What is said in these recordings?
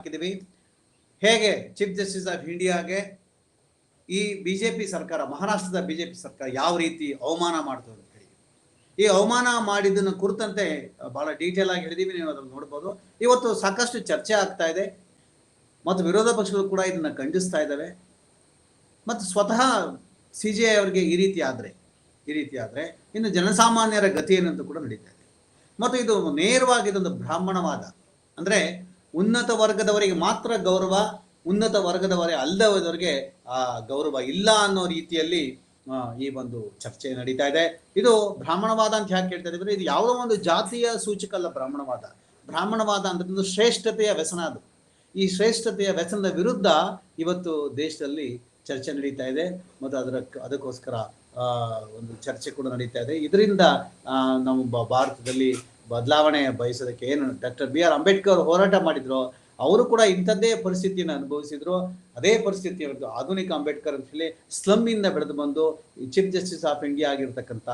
ಹಾಕಿದ್ದೀವಿ ಹೇಗೆ chief justice of ಇಂಡಿಯಾಗೆ ಈ ಬಿಜೆಪಿ ಸರ್ಕಾರ, ಮಹಾರಾಷ್ಟ್ರದ ಬಿಜೆಪಿ ಸರ್ಕಾರ ಯಾವ ರೀತಿ ಅವಮಾನ ಮಾಡ್ತದೆ ಈ ಅವಮಾನ ಮಾಡಿದ್ದನ್ನು ಕುರಿತಂತೆ ಬಹಳ ಡೀಟೇಲ್ ಆಗಿ ಹೇಳಿದೀವಿ, ನೀವು ಅದನ್ನು ನೋಡ್ಬೋದು. ಇವತ್ತು ಸಾಕಷ್ಟು ಚರ್ಚೆ ಆಗ್ತಾ ಇದೆ. ಮತ್ತು ವಿರೋಧ ಪಕ್ಷಗಳು ಕೂಡ ಇದನ್ನು ಖಂಡಿಸ್ತಾ ಇದ್ದಾವೆ. ಮತ್ತು ಸ್ವತಃ ಸಿ ಜೆ ಅವರಿಗೆ ಈ ರೀತಿ ಆದರೆ, ಈ ರೀತಿ ಆದರೆ ಇನ್ನು ಜನಸಾಮಾನ್ಯರ ಗತಿ ಏನಂತ ಕೂಡ ನಡೀತಾ ಇದೆ. ಮತ್ತು ಇದು ನೇರವಾಗಿ ಇದೊಂದು ಬ್ರಾಹ್ಮಣವಾದ, ಅಂದರೆ ಉನ್ನತ ವರ್ಗದವರಿಗೆ ಮಾತ್ರ ಗೌರವ, ಉನ್ನತ ವರ್ಗದವರೇ ಅಲ್ಲದವರಿಗೆ ಆ ಗೌರವ ಇಲ್ಲ ಅನ್ನೋ ರೀತಿಯಲ್ಲಿ ಈ ಒಂದು ಚರ್ಚೆ ನಡೀತಾ ಇದೆ. ಇದು ಬ್ರಾಹ್ಮಣವಾದ ಅಂತ ಯಾಕೆ ಹೇಳ್ತಾ ಇದ್ದೀವಿ ಇದು ಯಾವುದೋ ಒಂದು ಜಾತಿಯ ಸೂಚಕ ಅಲ್ಲ ಬ್ರಾಹ್ಮಣವಾದ. ಬ್ರಾಹ್ಮಣವಾದ ಅಂದ್ರೆ ಒಂದು ಶ್ರೇಷ್ಠತೆಯ ವ್ಯಸನ ಅದು. ಈ ಶ್ರೇಷ್ಠತೆಯ ವ್ಯಸನದ ವಿರುದ್ಧ ಇವತ್ತು ದೇಶದಲ್ಲಿ ಚರ್ಚೆ ನಡೀತಾ ಇದೆ. ಮತ್ತು ಅದರ ಅದಕ್ಕೋಸ್ಕರ ಒಂದು ಚರ್ಚೆ ಕೂಡ ನಡೀತಾ ಇದೆ. ಇದರಿಂದ ನಮ್ಮ ಭಾರತದಲ್ಲಿ ಬದಲಾವಣೆ ಬಯಸೋದಕ್ಕೆ ಏನು ಡಾಕ್ಟರ್ ಬಿ ಆರ್ ಅಂಬೇಡ್ಕರ್ ಹೋರಾಟ ಮಾಡಿದ್ರು, ಅವರು ಕೂಡ ಇಂಥದ್ದೇ ಪರಿಸ್ಥಿತಿಯನ್ನು ಅನುಭವಿಸಿದ್ರು. ಅದೇ ಪರಿಸ್ಥಿತಿ ಅವರದ್ದು ಆಧುನಿಕ ಅಂಬೇಡ್ಕರ್ ಅಂತ ಹೇಳಿ ಸ್ಲಮ್ ಇಂದ ಬೆಳೆದು ಬಂದು ಚೀಫ್ ಜಸ್ಟಿಸ್ ಆಫ್ ಇಂಡಿಯಾ ಆಗಿರ್ತಕ್ಕಂಥ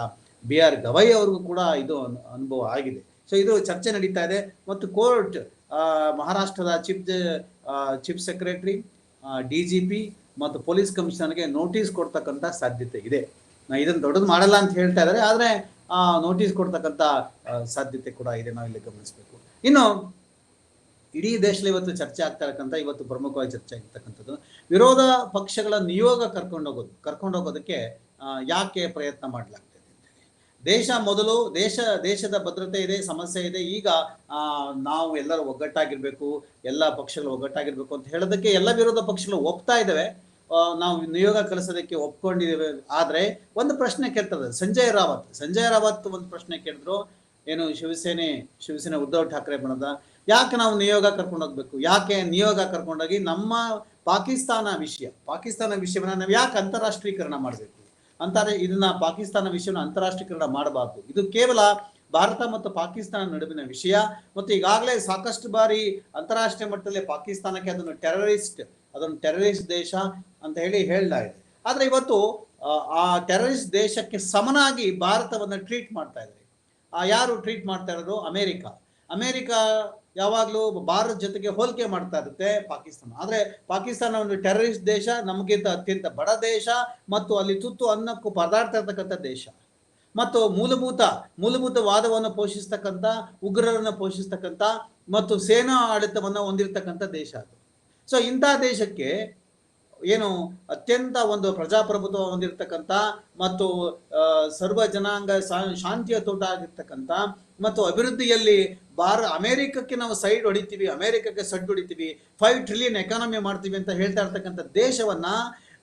ಬಿ ಆರ್ ಗವೈ ಅವ್ರಿಗೂ ಕೂಡ ಇದು ಅನ್- ಅನುಭವ ಆಗಿದೆ. ಸೊ ಇದು ಚರ್ಚೆ ನಡೀತಾ ಇದೆ. ಮತ್ತು ಕೋರ್ಟ್ ಮಹಾರಾಷ್ಟ್ರದ chief chief secretary D G P ಮತ್ತು ಪೊಲೀಸ್ ಕಮಿಷನರ್ಗೆ ನೋಟಿಸ್ ಕೊಡ್ತಕ್ಕಂಥ ಸಾಧ್ಯತೆ ಇದೆ. ನಾ ಇದನ್ನು ದೊಡ್ಡದು ಮಾಡಲ್ಲ ಅಂತ ಹೇಳ್ತಾ ಇದ್ದಾರೆ, ಆದರೆ ನೋಟಿಸ್ ಕೊಡ್ತಕ್ಕಂಥ ಸಾಧ್ಯತೆ ಕೂಡ ಇದೆ. ನಾವು ಇಲ್ಲಿ ಗಮನಿಸಬೇಕು. ಇನ್ನು ಇಡೀ ದೇಶದಲ್ಲಿ ಇವತ್ತು ಚರ್ಚೆ ಆಗ್ತಾ ಇರಕ್ಕಂಥ ಇವತ್ತು ಪ್ರಮುಖವಾಗಿ ಚರ್ಚೆ ಆಗಿರ್ತಕ್ಕಂಥದ್ದು ವಿರೋಧ ಪಕ್ಷಗಳ ನಿಯೋಗ ಕರ್ಕೊಂಡು ಹೋಗೋದು ಕರ್ಕೊಂಡು ಹೋಗೋದಕ್ಕೆ ಆ, ಯಾಕೆ ಪ್ರಯತ್ನ ಮಾಡಲಾಗ್ತದೆ ದೇಶ ಮೊದಲು ದೇಶ ದೇಶದ ಭದ್ರತೆ ಇದೆ ಸಮಸ್ಯೆ ಇದೆ ಈಗ ಆ, ನಾವು ಎಲ್ಲರೂ ಒಗ್ಗಟ್ಟಾಗಿರ್ಬೇಕು ಎಲ್ಲ ಪಕ್ಷಗಳು ಒಗ್ಗಟ್ಟಾಗಿರ್ಬೇಕು ಅಂತ ಹೇಳೋದಕ್ಕೆ ಎಲ್ಲ ವಿರೋಧ ಪಕ್ಷಗಳು ಒಪ್ತಾ ಇದ್ದಾವೆ. ಆ, ನಾವು ನಿಯೋಗ ಕಲಿಸೋದಕ್ಕೆ ಒಪ್ಕೊಂಡಿದ್ದೇವೆ. ಆದರೆ ಒಂದು ಪ್ರಶ್ನೆ ಕೇಳ್ತದೆ. ಸಂಜಯ್ ರಾವತ್. ಸಂಜಯ್ ರಾವತ್ ಒಂದು ಪ್ರಶ್ನೆ ಕೇಳಿದ್ರು. ಏನು ಶಿವಸೇನೆ ಶಿವಸೇನೆ ಉದ್ಧವ್ ಠಾಕ್ರೆ ಬಣದ ಯಾಕೆ ನಾವು ನಿಯೋಗ ಕರ್ಕೊಂಡು ಹೋಗ್ಬೇಕು? ಯಾಕೆ ನಿಯೋಗ ಕರ್ಕೊಂಡೋಗಿ ನಮ್ಮ ಪಾಕಿಸ್ತಾನ ವಿಷಯ, ಪಾಕಿಸ್ತಾನ ವಿಷಯವನ್ನ ನಾವು ಯಾಕೆ ಅಂತಾರಾಷ್ಟ್ರೀಕರಣ ಮಾಡಬೇಕು? ಅಂತಾರೆ, ಇದನ್ನ ಪಾಕಿಸ್ತಾನ ವಿಷಯವನ್ನು ಅಂತಾರಾಷ್ಟ್ರೀಕರಣ ಮಾಡಬಾರ್ದು. ಇದು ಕೇವಲ ಭಾರತ ಮತ್ತು ಪಾಕಿಸ್ತಾನ ನಡುವಿನ ವಿಷಯ. ಮತ್ತು ಈಗಾಗಲೇ ಸಾಕಷ್ಟು ಬಾರಿ ಅಂತಾರಾಷ್ಟ್ರೀಯ ಮಟ್ಟದಲ್ಲಿ ಪಾಕಿಸ್ತಾನಕ್ಕೆ ಅದನ್ನು ಟೆರರಿಸ್ಟ್ ಅದನ್ನು ಟೆರರಿಸ್ಟ್ ದೇಶ ಅಂತ ಹೇಳಿ ಹೇಳ್ತಾ ಇದೆ ಆದ್ರೆ ಇವತ್ತು ಆ, ಆ ಟೆರರಿಸ್ಟ್ ದೇಶಕ್ಕೆ ಸಮನಾಗಿ ಭಾರತವನ್ನು ಟ್ರೀಟ್ ಮಾಡ್ತಾ ಇದ್ದಾರೆ. ಆ ಯಾರು ಟ್ರೀಟ್ ಮಾಡ್ತಾ ಇರೋದು? ಅಮೇರಿಕ. ಅಮೇರಿಕಾ ಯಾವಾಗಲೂ ಭಾರತ ಜೊತೆಗೆ ಹೋಲಿಕೆ ಮಾಡ್ತಾ ಇರುತ್ತೆ ಪಾಕಿಸ್ತಾನ. ಆದ್ರೆ ಪಾಕಿಸ್ತಾನ ಒಂದು ಟೆರರಿಸ್ಟ್ ದೇಶ ನಮಗಿಂತ ಅತ್ಯಂತ ಬಡ ದೇಶ ಮತ್ತು ಅಲ್ಲಿ ತುತ್ತು ಅನ್ನಕ್ಕೂ ಪದಾರ್ಥ ಇರತಕ್ಕಂಥ ದೇಶ. ಮತ್ತು ಮೂಲಭೂತ ಮೂಲಭೂತ ವಾದವನ್ನು ಪೋಷಿಸ್ತಕ್ಕಂಥ ಉಗ್ರರನ್ನು ಪೋಷಿಸ್ತಕ್ಕಂಥ ಮತ್ತು ಸೇನಾ ಆಡಳಿತವನ್ನು ಹೊಂದಿರತಕ್ಕಂಥ ದೇಶ ಅದು. ಸೊ ಇಂಥ ದೇಶಕ್ಕೆ ಏನು ಅತ್ಯಂತ ಒಂದು ಪ್ರಜಾಪ್ರಭುತ್ವ ಹೊಂದಿರತಕ್ಕಂಥ ಮತ್ತು ಸರ್ವ ಜನಾಂಗ ಶಾಂತಿಯ ತೋಟ ಆಗಿರ್ತಕ್ಕಂಥ ಮತ್ತು ಅಭಿವೃದ್ಧಿಯಲ್ಲಿ ಭಾರ, ಅಮೆರಿಕಕ್ಕೆ ನಾವು ಸೈಡ್ ಹೊಡಿತೀವಿ, ಅಮೆರಿಕಕ್ಕೆ ಸಡ್ ಹೊಡಿತೀವಿ ಫೈವ್ ಟ್ರಿಲಿಯನ್ ಎಕಾನಮಿ ಮಾಡ್ತೀವಿ ಅಂತ ಹೇಳ್ತಾ ಇರ್ತಕ್ಕಂಥ ದೇಶವನ್ನ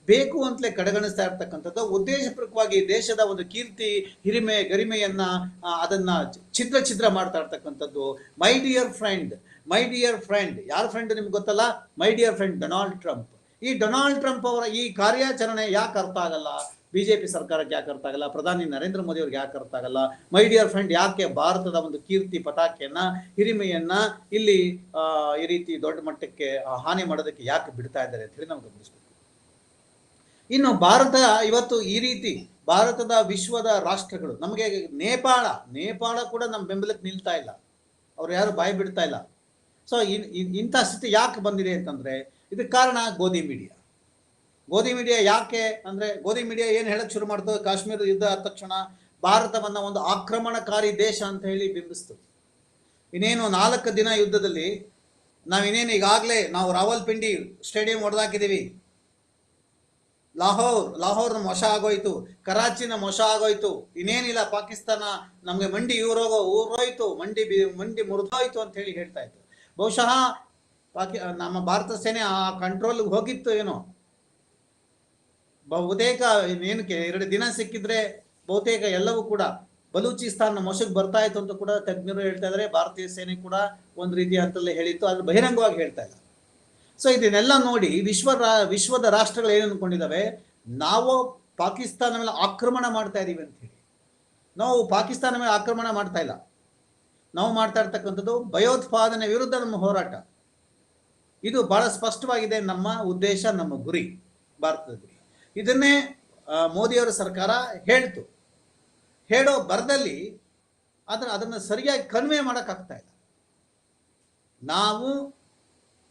ಬೇಕು ಅಂತಲೇ ಕಡೆಗಣಿಸ್ತಾ ಇರ್ತಕ್ಕಂಥದ್ದು. ಉದ್ದೇಶಪೂರ್ವಕವಾಗಿ ದೇಶದ ಒಂದು ಕೀರ್ತಿ, ಹಿರಿಮೆ, ಗರಿಮೆಯನ್ನ ಅದನ್ನ ಚಿತ್ರ ಚಿತ್ರ ಮಾಡ್ತಾ ಇರ್ತಕ್ಕಂಥದ್ದು. My dear friend my dear friend ಯಾರ ಫ್ರೆಂಡ್ ನಿಮ್ಗೆ ಗೊತ್ತಲ್ಲ? My dear friend Donald Trump ಈ ಡೊನಾಲ್ಡ್ ಟ್ರಂಪ್ ಅವರ ಈ ಕಾರ್ಯಾಚರಣೆ ಯಾಕೆ ಅರ್ಥ ಆಗಲ್ಲ? ಬಿಜೆಪಿ ಸರ್ಕಾರಕ್ಕೆ ಯಾಕೆ ಅರ್ಥ ಆಗಲ್ಲ? ಪ್ರಧಾನಿ ನರೇಂದ್ರ ಮೋದಿ ಅವ್ರಿಗೆ ಯಾಕೆ ಅರ್ಥ ಆಗಲ್ಲ? ಮೈ ಡಿಯರ್ ಫ್ರೆಂಡ್ ಯಾಕೆ ಭಾರತದ ಒಂದು ಕೀರ್ತಿ ಪತಾಕೆಯನ್ನ ಹಿರಿಮೆಯನ್ನ ಇಲ್ಲಿ ಈ ರೀತಿ ದೊಡ್ಡ ಮಟ್ಟಕ್ಕೆ ಹಾನಿ ಮಾಡೋದಕ್ಕೆ ಯಾಕೆ ಬಿಡ್ತಾ ಇದ್ದಾರೆ ಅಂತ ಹೇಳಿ ನಾವು ಗಮನಿಸಬೇಕು ಇನ್ನು ಭಾರತ ಇವತ್ತು ಈ ರೀತಿ ಭಾರತದ ವಿಶ್ವದ ರಾಷ್ಟ್ರಗಳು, ನಮಗೆ ನೇಪಾಳ ನೇಪಾಳ ಕೂಡ ನಮ್ಮ ಬೆಂಬಲಕ್ಕೆ ನಿಲ್ತಾ ಇಲ್ಲ. ಅವ್ರು ಯಾರು ಬಾಯಿ ಬಿಡ್ತಾ ಇಲ್ಲ. ಸೊ ಇಂಥ ಸ್ಥಿತಿ ಯಾಕೆ ಬಂದಿದೆ ಅಂತಂದ್ರೆ, ಇದಕ್ಕೆ ಕಾರಣ ಗೋಧಿ ಮೀಡಿಯಾ ಗೋಧಿ ಮೀಡಿಯಾ ಯಾಕೆ ಅಂದ್ರೆ, ಗೋಧಿ ಮೀಡಿಯಾ ಏನು ಹೇಳಕ್ಕೆ ಶುರು ಮಾಡ್ತದೆ? ಕಾಶ್ಮೀರದ ಯುದ್ಧ ಆದ ತಕ್ಷಣ ಭಾರತವನ್ನ ಒಂದು ಆಕ್ರಮಣಕಾರಿ ದೇಶ ಅಂತ ಹೇಳಿ ಬಿಂಬಿಸ್ತು. ಇನ್ನೇನು ನಾಲ್ಕು ದಿನ ಯುದ್ಧದಲ್ಲಿ ನಾವಿನ್ನೇನು ಈಗಾಗಲೇ ನಾವು ರಾವಲ್ಪಿಂಡಿ ಸ್ಟೇಡಿಯಂ ಹೊಡೆದಾಕಿದ್ದೀವಿ ಲಾಹೋರ್ ಲಾಹೋರ್ ನಮ್ಮ ವಶ ಆಗೋಯ್ತು, ಕರಾಚಿನ ವಶ ಆಗೋಯ್ತು, ಇನ್ನೇನಿಲ್ಲ ಪಾಕಿಸ್ತಾನ ನಮಗೆ ಮಂಡಿ ಊರೋಗೋ ಊರೋಯ್ತು, ಮಂಡಿ ಮಂಡಿ ಮುರಿದೋಯ್ತು ಅಂತ ಹೇಳಿ ಹೇಳ್ತಾ ಇತ್ತು ಬಹುಶಃ ಪಾಕಿ ನಮ್ಮ ಭಾರತ ಸೇನೆ ಆ ಕಂಟ್ರೋಲ್ ಹೋಗಿತ್ತು ಏನೋ. ಬಹುತೇಕ ಏನಕ್ಕೆ ಎರಡು ದಿನ ಸಿಕ್ಕಿದ್ರೆ ಬಹುತೇಕ ಎಲ್ಲವೂ ಕೂಡ ಬಲೂಚಿಸ್ತಾನ್ ನಮ್ಮ ಬರ್ತಾ ಇತ್ತು ಅಂತ ಕೂಡ ತಜ್ಞರು ಹೇಳ್ತಾ ಇದ್ದಾರೆ. ಭಾರತೀಯ ಸೇನೆ ಕೂಡ ಒಂದು ರೀತಿಯ ಅಂತಲೇ ಹೇಳಿತ್ತು. ಆದ್ರೆ ಬಹಿರಂಗವಾಗಿ ಹೇಳ್ತಾ ಇಲ್ಲ. ಸೊ ಇದನ್ನೆಲ್ಲ ನೋಡಿ ವಿಶ್ವ ವಿಶ್ವದ ರಾಷ್ಟ್ರಗಳು ಏನು ಅನ್ಕೊಂಡಿದ್ದಾವೆ? ನಾವು ಪಾಕಿಸ್ತಾನ ಮೇಲೆ ಆಕ್ರಮಣ ಮಾಡ್ತಾ ಇದೀವಿ ಅಂತ ಹೇಳಿ. ನಾವು ಪಾಕಿಸ್ತಾನ ಮೇಲೆ ಆಕ್ರಮಣ ಮಾಡ್ತಾ ಇಲ್ಲ. ನಾವು ಮಾಡ್ತಾ ಇರ್ತಕ್ಕಂಥದ್ದು ಭಯೋತ್ಪಾದನೆ ವಿರುದ್ಧ ನಮ್ಮ ಹೋರಾಟ. ಇದು ಬಹಳ ಸ್ಪಷ್ಟವಾಗಿದೆ, ನಮ್ಮ ಉದ್ದೇಶ, ನಮ್ಮ ಗುರಿ ಭಾರತದ ಗುರಿ ಇದನ್ನೇ ಮೋದಿಯವರ ಸರ್ಕಾರ ಹೇಳ್ತು. ಹೇಳೋ ಬರದಲ್ಲಿ ಅದನ್ನ ಅದನ್ನು ಸರಿಯಾಗಿ ಕನ್ವೆ ಮಾಡೋಕ್ಕಾಗ್ತಾ ಇಲ್ಲ. ನಾವು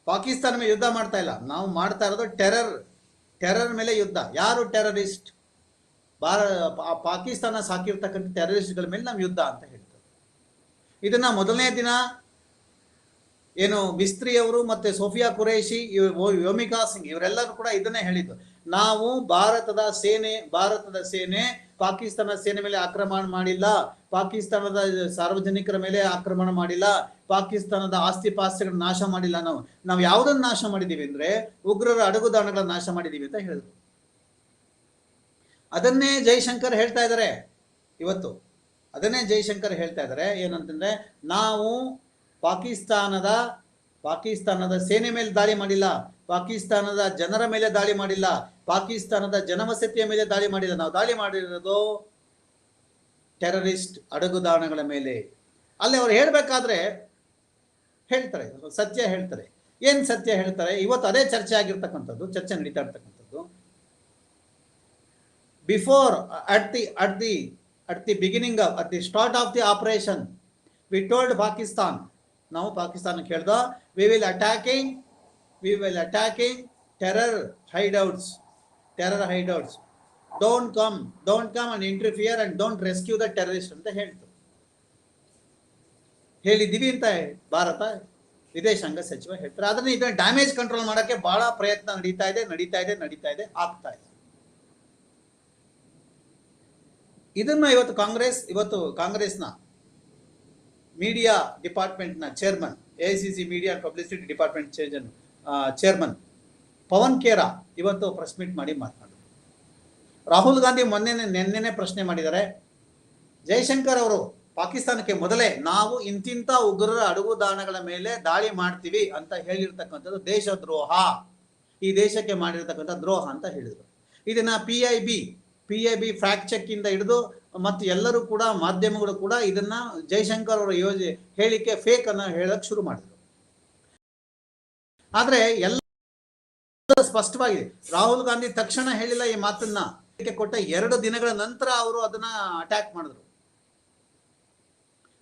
ಪಾಕಿಸ್ತಾನ ಮೇಲೆ ಯುದ್ಧ ಮಾಡ್ತಾ ಇಲ್ಲ. ನಾವು ಮಾಡ್ತಾ ಇರೋದು ಟೆರರ್ ಟೆರರ್ ಮೇಲೆ ಯುದ್ಧ. ಯಾರು ಟೆರರಿಸ್ಟ್? ಭಾರ ಪಾಕಿಸ್ತಾನ ಸಾಕಿರ್ತಕ್ಕಂಥ ಟೆರರಿಸ್ಟ್ಗಳ ಮೇಲೆ ನಾವು ಯುದ್ಧ ಅಂತ ಹೇಳ್ತೇವೆ ಇದನ್ನ ಮೊದಲನೇ ದಿನ ಏನು ಮಿಸ್ತ್ರಿ ಅವರು ಮತ್ತೆ ಸೋಫಿಯಾ ಕುರೇಶಿ ವ್ಯೋಮಿಕಾ ಸಿಂಗ್ ಇವರೆಲ್ಲರೂ ಕೂಡ ಇದನ್ನೇ ಹೇಳಿದ್ದು. ನಾವು ಭಾರತದ ಸೇನೆ ಭಾರತದ ಸೇನೆ ಪಾಕಿಸ್ತಾನ ಸೇನೆ ಮೇಲೆ ಆಕ್ರಮಣ ಮಾಡಿಲ್ಲ. ಪಾಕಿಸ್ತಾನದ ಸಾರ್ವಜನಿಕರ ಮೇಲೆ ಆಕ್ರಮಣ ಮಾಡಿಲ್ಲ. ಪಾಕಿಸ್ತಾನದ ಆಸ್ತಿ ಪಾಸ್ತಿಗಳನ್ನ ನಾಶ ಮಾಡಿಲ್ಲ ನಾವು. ನಾವು ಯಾವುದನ್ನ ನಾಶ ಮಾಡಿದ್ದೀವಿ ಅಂದ್ರೆ ಉಗ್ರರ ಅಡಗುದಾಣಗಳನ್ನ ನಾಶ ಮಾಡಿದ್ದೀವಿ ಅಂತ ಹೇಳಿದ್ರು. ಅದನ್ನೇ ಜೈಶಂಕರ್ ಹೇಳ್ತಾ ಇದ್ದಾರೆ ಇವತ್ತು. ಅದನ್ನೇ ಜೈಶಂಕರ್ ಹೇಳ್ತಾ ಇದ್ದಾರೆ. ಏನಂತಂದ್ರೆ, ನಾವು ಪಾಕಿಸ್ತಾನದ ಪಾಕಿಸ್ತಾನದ ಸೇನೆ ಮೇಲೆ ದಾಳಿ ಮಾಡಿಲ್ಲ. ಪಾಕಿಸ್ತಾನದ ಜನರ ಮೇಲೆ ದಾಳಿ ಮಾಡಿಲ್ಲ. ಪಾಕಿಸ್ತಾನದ ಜನವಸತಿಯ ಮೇಲೆ ದಾಳಿ ಮಾಡಿಲ್ಲ. ನಾವು ದಾಳಿ ಮಾಡಿರೋದು ಟೆರರಿಸ್ಟ್ ಅಡಗುದಾಣಗಳ ಮೇಲೆ. ಅಲ್ಲಿ ಅವ್ರು ಹೇಳಬೇಕಾದ್ರೆ ಹೇಳ್ತಾರೆ. ಸತ್ಯ ಹೇಳ್ತಾರೆ. ಏನು ಸತ್ಯ ಹೇಳ್ತಾರೆ? ಇವತ್ತು ಅದೇ ಚರ್ಚೆ ಆಗಿರ್ತಕ್ಕಂಥದ್ದು, ಚರ್ಚೆ ನಡೀತಾ ಇರ್ತಕ್ಕಂಥದ್ದು. Before at the at the at the beginning at the start of the operation we told Pakistan ನಾವು ಪಾಕಿಸ್ತಾನ ಕೇಳ್ದ we will attacking we will attacking terror hideouts terror hideouts don't come don't come and interfere and don't rescue the terrorist ಅಂತ ಹೇಳ್ತು. ಹೇಳಿದ್ದೀವಿ ಅಂತ ಭಾರತ ವಿದೇಶಾಂಗ ಸಚಿವ ಹೇಳ್ತಾರೆ. ಅದನ್ನ ಇದನ್ನ ಡ್ಯಾಮೇಜ್ ಕಂಟ್ರೋಲ್ ಮಾಡಕ್ಕೆ ಬಹಳ ಪ್ರಯತ್ನ ನಡೀತಾ ಇದೆ ನಡೀತಾ ಇದೆ ನಡೀತಾ ಇದೆ, ಆಗ್ತಾ ಇದೆ. ಇದನ್ನ ಇವತ್ತು ಕಾಂಗ್ರೆಸ್, ಇವತ್ತು ಕಾಂಗ್ರೆಸ್ನ ಮೀಡಿಯಾ ಡಿಪಾರ್ಟ್ಮೆಂಟ್ನ chairman A C C media publicity department chairman Pawan Khera ಇವತ್ತು ಪ್ರೆಸ್ ಮೀಟ್ ಮಾಡಿ ಮಾತನಾಡಿದ್ರು. ರಾಹುಲ್ ಗಾಂಧಿ ಮೊನ್ನೆ ನಿನ್ನೆನೆ ಪ್ರಶ್ನೆ ಮಾಡಿದ್ದಾರೆ. ಜಯಶಂಕರ್ ಅವರು ಪಾಕಿಸ್ತಾನಕ್ಕೆ ಮೊದಲೇ ನಾವು ಇಂತಿಂತ ಉಗ್ರರ ಅಡಗುದಾಣಗಳ ಮೇಲೆ ದಾಳಿ ಮಾಡ್ತೀವಿ ಅಂತ ಹೇಳಿರ್ತಕ್ಕಂಥದ್ದು ದೇಶದ್ರೋಹ. ಈ ದೇಶಕ್ಕೆ ಮಾಡಿರ್ತಕ್ಕಂಥ ದ್ರೋಹ ಅಂತ ಹೇಳಿದರು. ಇದನ್ನ P I B P A B fact check ಇಂದ ಹಿಡಿದು ಮತ್ತು ಎಲ್ಲರೂ ಕೂಡ ಮಾಧ್ಯಮಗಳು ಕೂಡ ಇದನ್ನ ಜೈಶಂಕರ್ ಅವರ ಯೋಜನೆ ಹೇಳಿಕೆ ಫೇಕ್ ಅನ್ನ ಹೇಳಕ್ ಶುರು ಮಾಡಿದ್ರು. ಆದ್ರೆ ಎಲ್ಲ ಸ್ಪಷ್ಟವಾಗಿದೆ. ರಾಹುಲ್ ಗಾಂಧಿ ತಕ್ಷಣ ಹೇಳಿಲ್ಲ ಈ ಮಾತನ್ನ. ಕೊಟ್ಟ ಎರಡು ದಿನಗಳ ನಂತರ ಅವರು ಅದನ್ನ ಅಟ್ಯಾಕ್ ಮಾಡಿದ್ರು.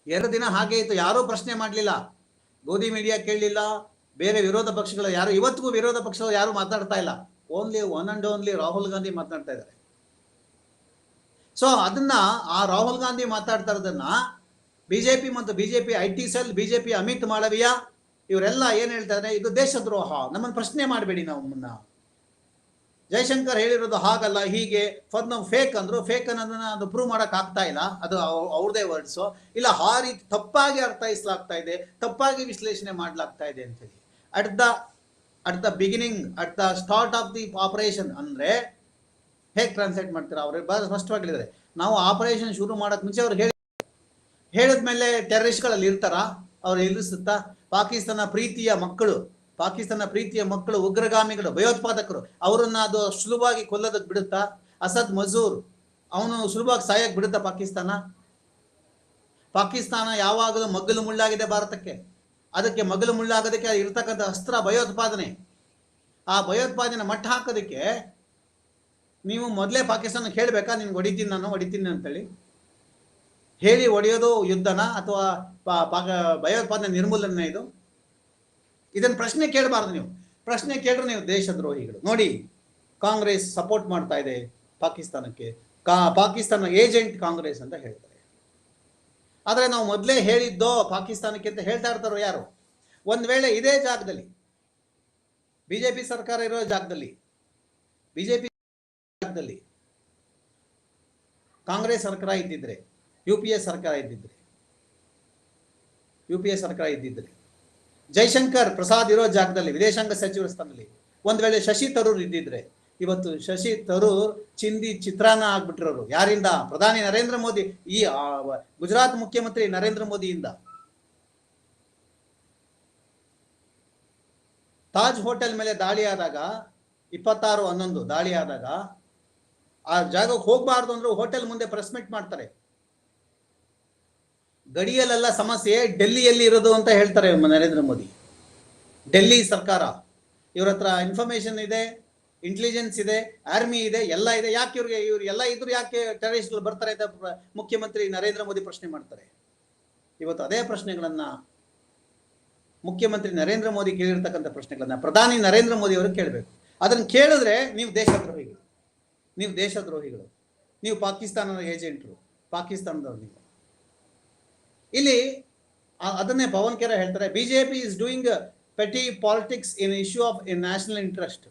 ಎರಡು ದಿನ ಹಾಗೆ ಇತ್ತು. ಯಾರೂ ಪ್ರಶ್ನೆ ಮಾಡಲಿಲ್ಲ. ಗೋಧಿ ಮೀಡಿಯಾ ಕೇಳಲಿಲ್ಲ. ಬೇರೆ ವಿರೋಧ ಪಕ್ಷಗಳ ಯಾರು, ಇವತ್ತಿಗೂ ವಿರೋಧ ಪಕ್ಷಗಳು ಯಾರು ಮಾತಾಡ್ತಾ ಇಲ್ಲ. Only one and only Rahul Gandhi ಮಾತನಾಡ್ತಾ ಇದ್ದಾರೆ. ಸೊ ಅದನ್ನ ಆ ರಾಹುಲ್ ಗಾಂಧಿ ಮಾತಾಡ್ತಾ ಇರೋದನ್ನ ಬಿಜೆಪಿ ಮತ್ತು BJP I T cell, BJP Amit Malviya ಇವರೆಲ್ಲ ಏನ್ ಹೇಳ್ತಾರೆ ಇದು ದೇಶದ್ರೋಹ. ನಮ್ಮನ್ನು ಪ್ರಶ್ನೆ ಮಾಡಬೇಡಿ ನಾವು ಮುನ್ನ. ಜಯಶಂಕರ್ ಹೇಳಿರೋದು ಹಾಗಲ್ಲ, ಹೀಗೆ. ಫಾರ್ ನಾವು ಫೇಕ್ ಅಂದ್ರು ಫೇಕ್ ಅನ್ನೋದನ್ನ ಅದು ಪ್ರೂವ್ ಮಾಡಕ್ ಆಗ್ತಾ ಇಲ್ಲ. ಅದು ಅವ್- ಅವ್ರದೇ ವರ್ಡ್ಸು ಇಲ್ಲ, ಆ ರೀತಿ ತಪ್ಪಾಗಿ ಅರ್ಥೈಸಲಾಗ್ತಾ ಇದೆ, ತಪ್ಪಾಗಿ ವಿಶ್ಲೇಷಣೆ ಮಾಡ್ಲಾಗ್ತಾ ಇದೆ ಅಂತ ಹೇಳಿ. At the at the beginning at the start of the operation ಅಂದ್ರೆ ಹೇಗೆ ಟ್ರಾನ್ಸ್ಲೇಟ್ ಮಾಡ್ತೀರಾ? ಅವ್ರಿಗೆ ಸ್ಪಷ್ಟವಾಗಿ ಹೇಳಿದ್ದಾರೆ ನಾವು ಆಪರೇಷನ್ ಶುರು ಮಾಡೋಕ್ಕೆ ಮುಂಚೆ ಅವ್ರು ಹೇಳಿ ಹೇಳಿದ್ಮೇಲೆ ಟೆರರಿಸ್ಟ್ಗಳಲ್ಲಿ ಇರ್ತಾರಾ? ಅವ್ರು ಇಲ್ಲಿಸುತ್ತಾ ಪಾಕಿಸ್ತಾನ ಪ್ರೀತಿಯ ಮಕ್ಕಳು, ಪಾಕಿಸ್ತಾನ ಪ್ರೀತಿಯ ಮಕ್ಕಳು, ಉಗ್ರಗಾಮಿಗಳು, ಭಯೋತ್ಪಾದಕರು ಅವರನ್ನ ಅದು ಸುಲಭವಾಗಿ ಕೊಲ್ಲೋದಕ್ಕೆ ಬಿಡುತ್ತಾ? ಅಸದ್ ಮಜೂರ್, ಅವನು ಸುಲಭವಾಗಿ ಸಾಯಕ್ಕೆ ಬಿಡುತ್ತಾ ಪಾಕಿಸ್ತಾನ? ಪಾಕಿಸ್ತಾನ ಯಾವಾಗಲೂ ಮಗ್ಗಲು ಮುಳ್ಳಾಗಿದೆ ಭಾರತಕ್ಕೆ. ಅದಕ್ಕೆ ಮಗಲು ಮುಳ್ಳಾಗೋದಕ್ಕೆ ಇರ್ತಕ್ಕಂಥ ಅಸ್ತ್ರ ಭಯೋತ್ಪಾದನೆ. ಆ ಭಯೋತ್ಪಾದನೆ ಮಟ್ಟ ಹಾಕೋದಕ್ಕೆ ನೀವು ಮೊದಲೇ ಪಾಕಿಸ್ತಾನ ಹೇಳ್ಬೇಕಾ? ನಿನ್ಗೆ ಹೊಡಿತೀನಿ ನಾನು, ಹೊಡಿತೀನಿ ಅಂತೇಳಿ. ಹೇಳಿ ಹೊಡೆಯೋದು ಯುದ್ಧನ ಅಥವಾ ಭಯೋತ್ಪಾದನೆ ನಿರ್ಮೂಲನೆ ಇದು? ಇದನ್ನ ಪ್ರಶ್ನೆ ಕೇಳಬಾರ್ದು ನೀವು. ಪ್ರಶ್ನೆ ಕೇಳಿದ್ರೆ ನೀವು ದೇಶದ್ರೋಹಿಗಳು. ನೋಡಿ, ಕಾಂಗ್ರೆಸ್ ಸಪೋರ್ಟ್ ಮಾಡ್ತಾ ಇದೆ ಪಾಕಿಸ್ತಾನಕ್ಕೆ. ಕಾ, ಪಾಕಿಸ್ತಾನ ಏಜೆಂಟ್ ಕಾಂಗ್ರೆಸ್ ಅಂತ ಹೇಳ್ತಾರೆ. ಆದ್ರೆ ನಾವು ಮೊದಲೇ ಹೇಳಿದ್ದೋ ಪಾಕಿಸ್ತಾನಕ್ಕೆ ಅಂತ ಹೇಳ್ತಾ ಇರ್ತಾರೋ ಯಾರು? ಒಂದ್ ವೇಳೆ ಇದೇ ಜಾಗದಲ್ಲಿ, ಬಿಜೆಪಿ ಸರ್ಕಾರ ಇರೋ ಜಾಗದಲ್ಲಿ, ಬಿಜೆಪಿ ಜಾಗದಲ್ಲಿ ಕಾಂಗ್ರೆಸ್ ಸರ್ಕಾರ ಇದ್ದಿದ್ರೆ, ಯು ಪಿ ಎ ಸರ್ಕಾರ ಇದ್ದಿದ್ರೆ, ಯು ಪಿ ಎ ಸರ್ಕಾರ ಇದ್ದಿದ್ರೆ, ಜೈಶಂಕರ್ ಪ್ರಸಾದ್ ಇರೋ ಜಾಗದಲ್ಲಿ, ವಿದೇಶಾಂಗ ಸಚಿವರ ಸ್ಥಾನದಲ್ಲಿ, ಒಂದ್ ವೇಳೆ ಶಶಿ ತರೂರ್ ಇದ್ದಿದ್ರೆ, ಇವತ್ತು ಶಶಿ ತರೂರ್ ಚಿಂದಿ ಚಿತ್ರಾನ್ನ ಆಗ್ಬಿಟ್ಟಿರೋರು. ಯಾರಿಂದ? ಪ್ರಧಾನಿ ನರೇಂದ್ರ ಮೋದಿ, ಈ ಗುಜರಾತ್ ಮುಖ್ಯಮಂತ್ರಿ ನರೇಂದ್ರ ಮೋದಿಯಿಂದ. ತಾಜ್ ಹೋಟೆಲ್ ಮೇಲೆ ದಾಳಿ ಆದಾಗ, ಇಪ್ಪತ್ತಾರು ಹನ್ನೊಂದು ದಾಳಿ ಆದಾಗ ಆ ಜಾಗಕ್ಕೆ ಹೋಗ್ಬಾರ್ದು ಅಂದ್ರೆ ಹೋಟೆಲ್ ಮುಂದೆ ಪ್ರೆಸ್ ಮೀಟ್ ಮಾಡ್ತಾರೆ. ಗಡಿಯಲ್ಲೆಲ್ಲ ಸಮಸ್ಯೆ, ಡೆಲ್ಲಿಯಲ್ಲಿ ಇರೋದು ಅಂತ ಹೇಳ್ತಾರೆ ನರೇಂದ್ರ ಮೋದಿ. ಡೆಲ್ಲಿ ಸರ್ಕಾರ. ಇವ್ರ ಹತ್ರ ಇನ್ಫಾರ್ಮೇಶನ್ ಇದೆ ಇಂಟೆಲಿಜೆನ್ಸ್ ಇದೆ ಆರ್ಮಿ ಇದೆ, ಎಲ್ಲ ಇದೆ. ಯಾಕೆ ಇವ್ರಿಗೆ ಇವ್ರು ಎಲ್ಲ ಇದ್ರು ಯಾಕೆ ಟೆರರಿಸ್ಟ್ಗಳು ಬರ್ತಾರೆ ಅಂತ ಮುಖ್ಯಮಂತ್ರಿ ನರೇಂದ್ರ ಮೋದಿ ಪ್ರಶ್ನೆ ಮಾಡ್ತಾರೆ. ಇವತ್ತು ಅದೇ ಪ್ರಶ್ನೆಗಳನ್ನ ಮುಖ್ಯಮಂತ್ರಿ ನರೇಂದ್ರ ಮೋದಿ ಕೇಳಿರ್ತಕ್ಕಂಥ ಪ್ರಶ್ನೆಗಳನ್ನ ಪ್ರಧಾನಿ ನರೇಂದ್ರ ಮೋದಿ ಅವರು ಕೇಳಬೇಕು. ಅದನ್ನು ಕೇಳಿದ್ರೆ ನೀವು ದೇಶದ್ರೋಹಿಗಳು ನೀವು ದೇಶದ್ರೋಹಿಗಳು, ನೀವು ಪಾಕಿಸ್ತಾನದ ಏಜೆಂಟ್ರು, ಪಾಕಿಸ್ತಾನದವ್ರು ನೀವು. ಇಲ್ಲಿ ಅದನ್ನೇ ಪವನ್ ಕೆರೆ ಹೇಳ್ತಾರೆ, BJP is doing petty politics in issue of in national interest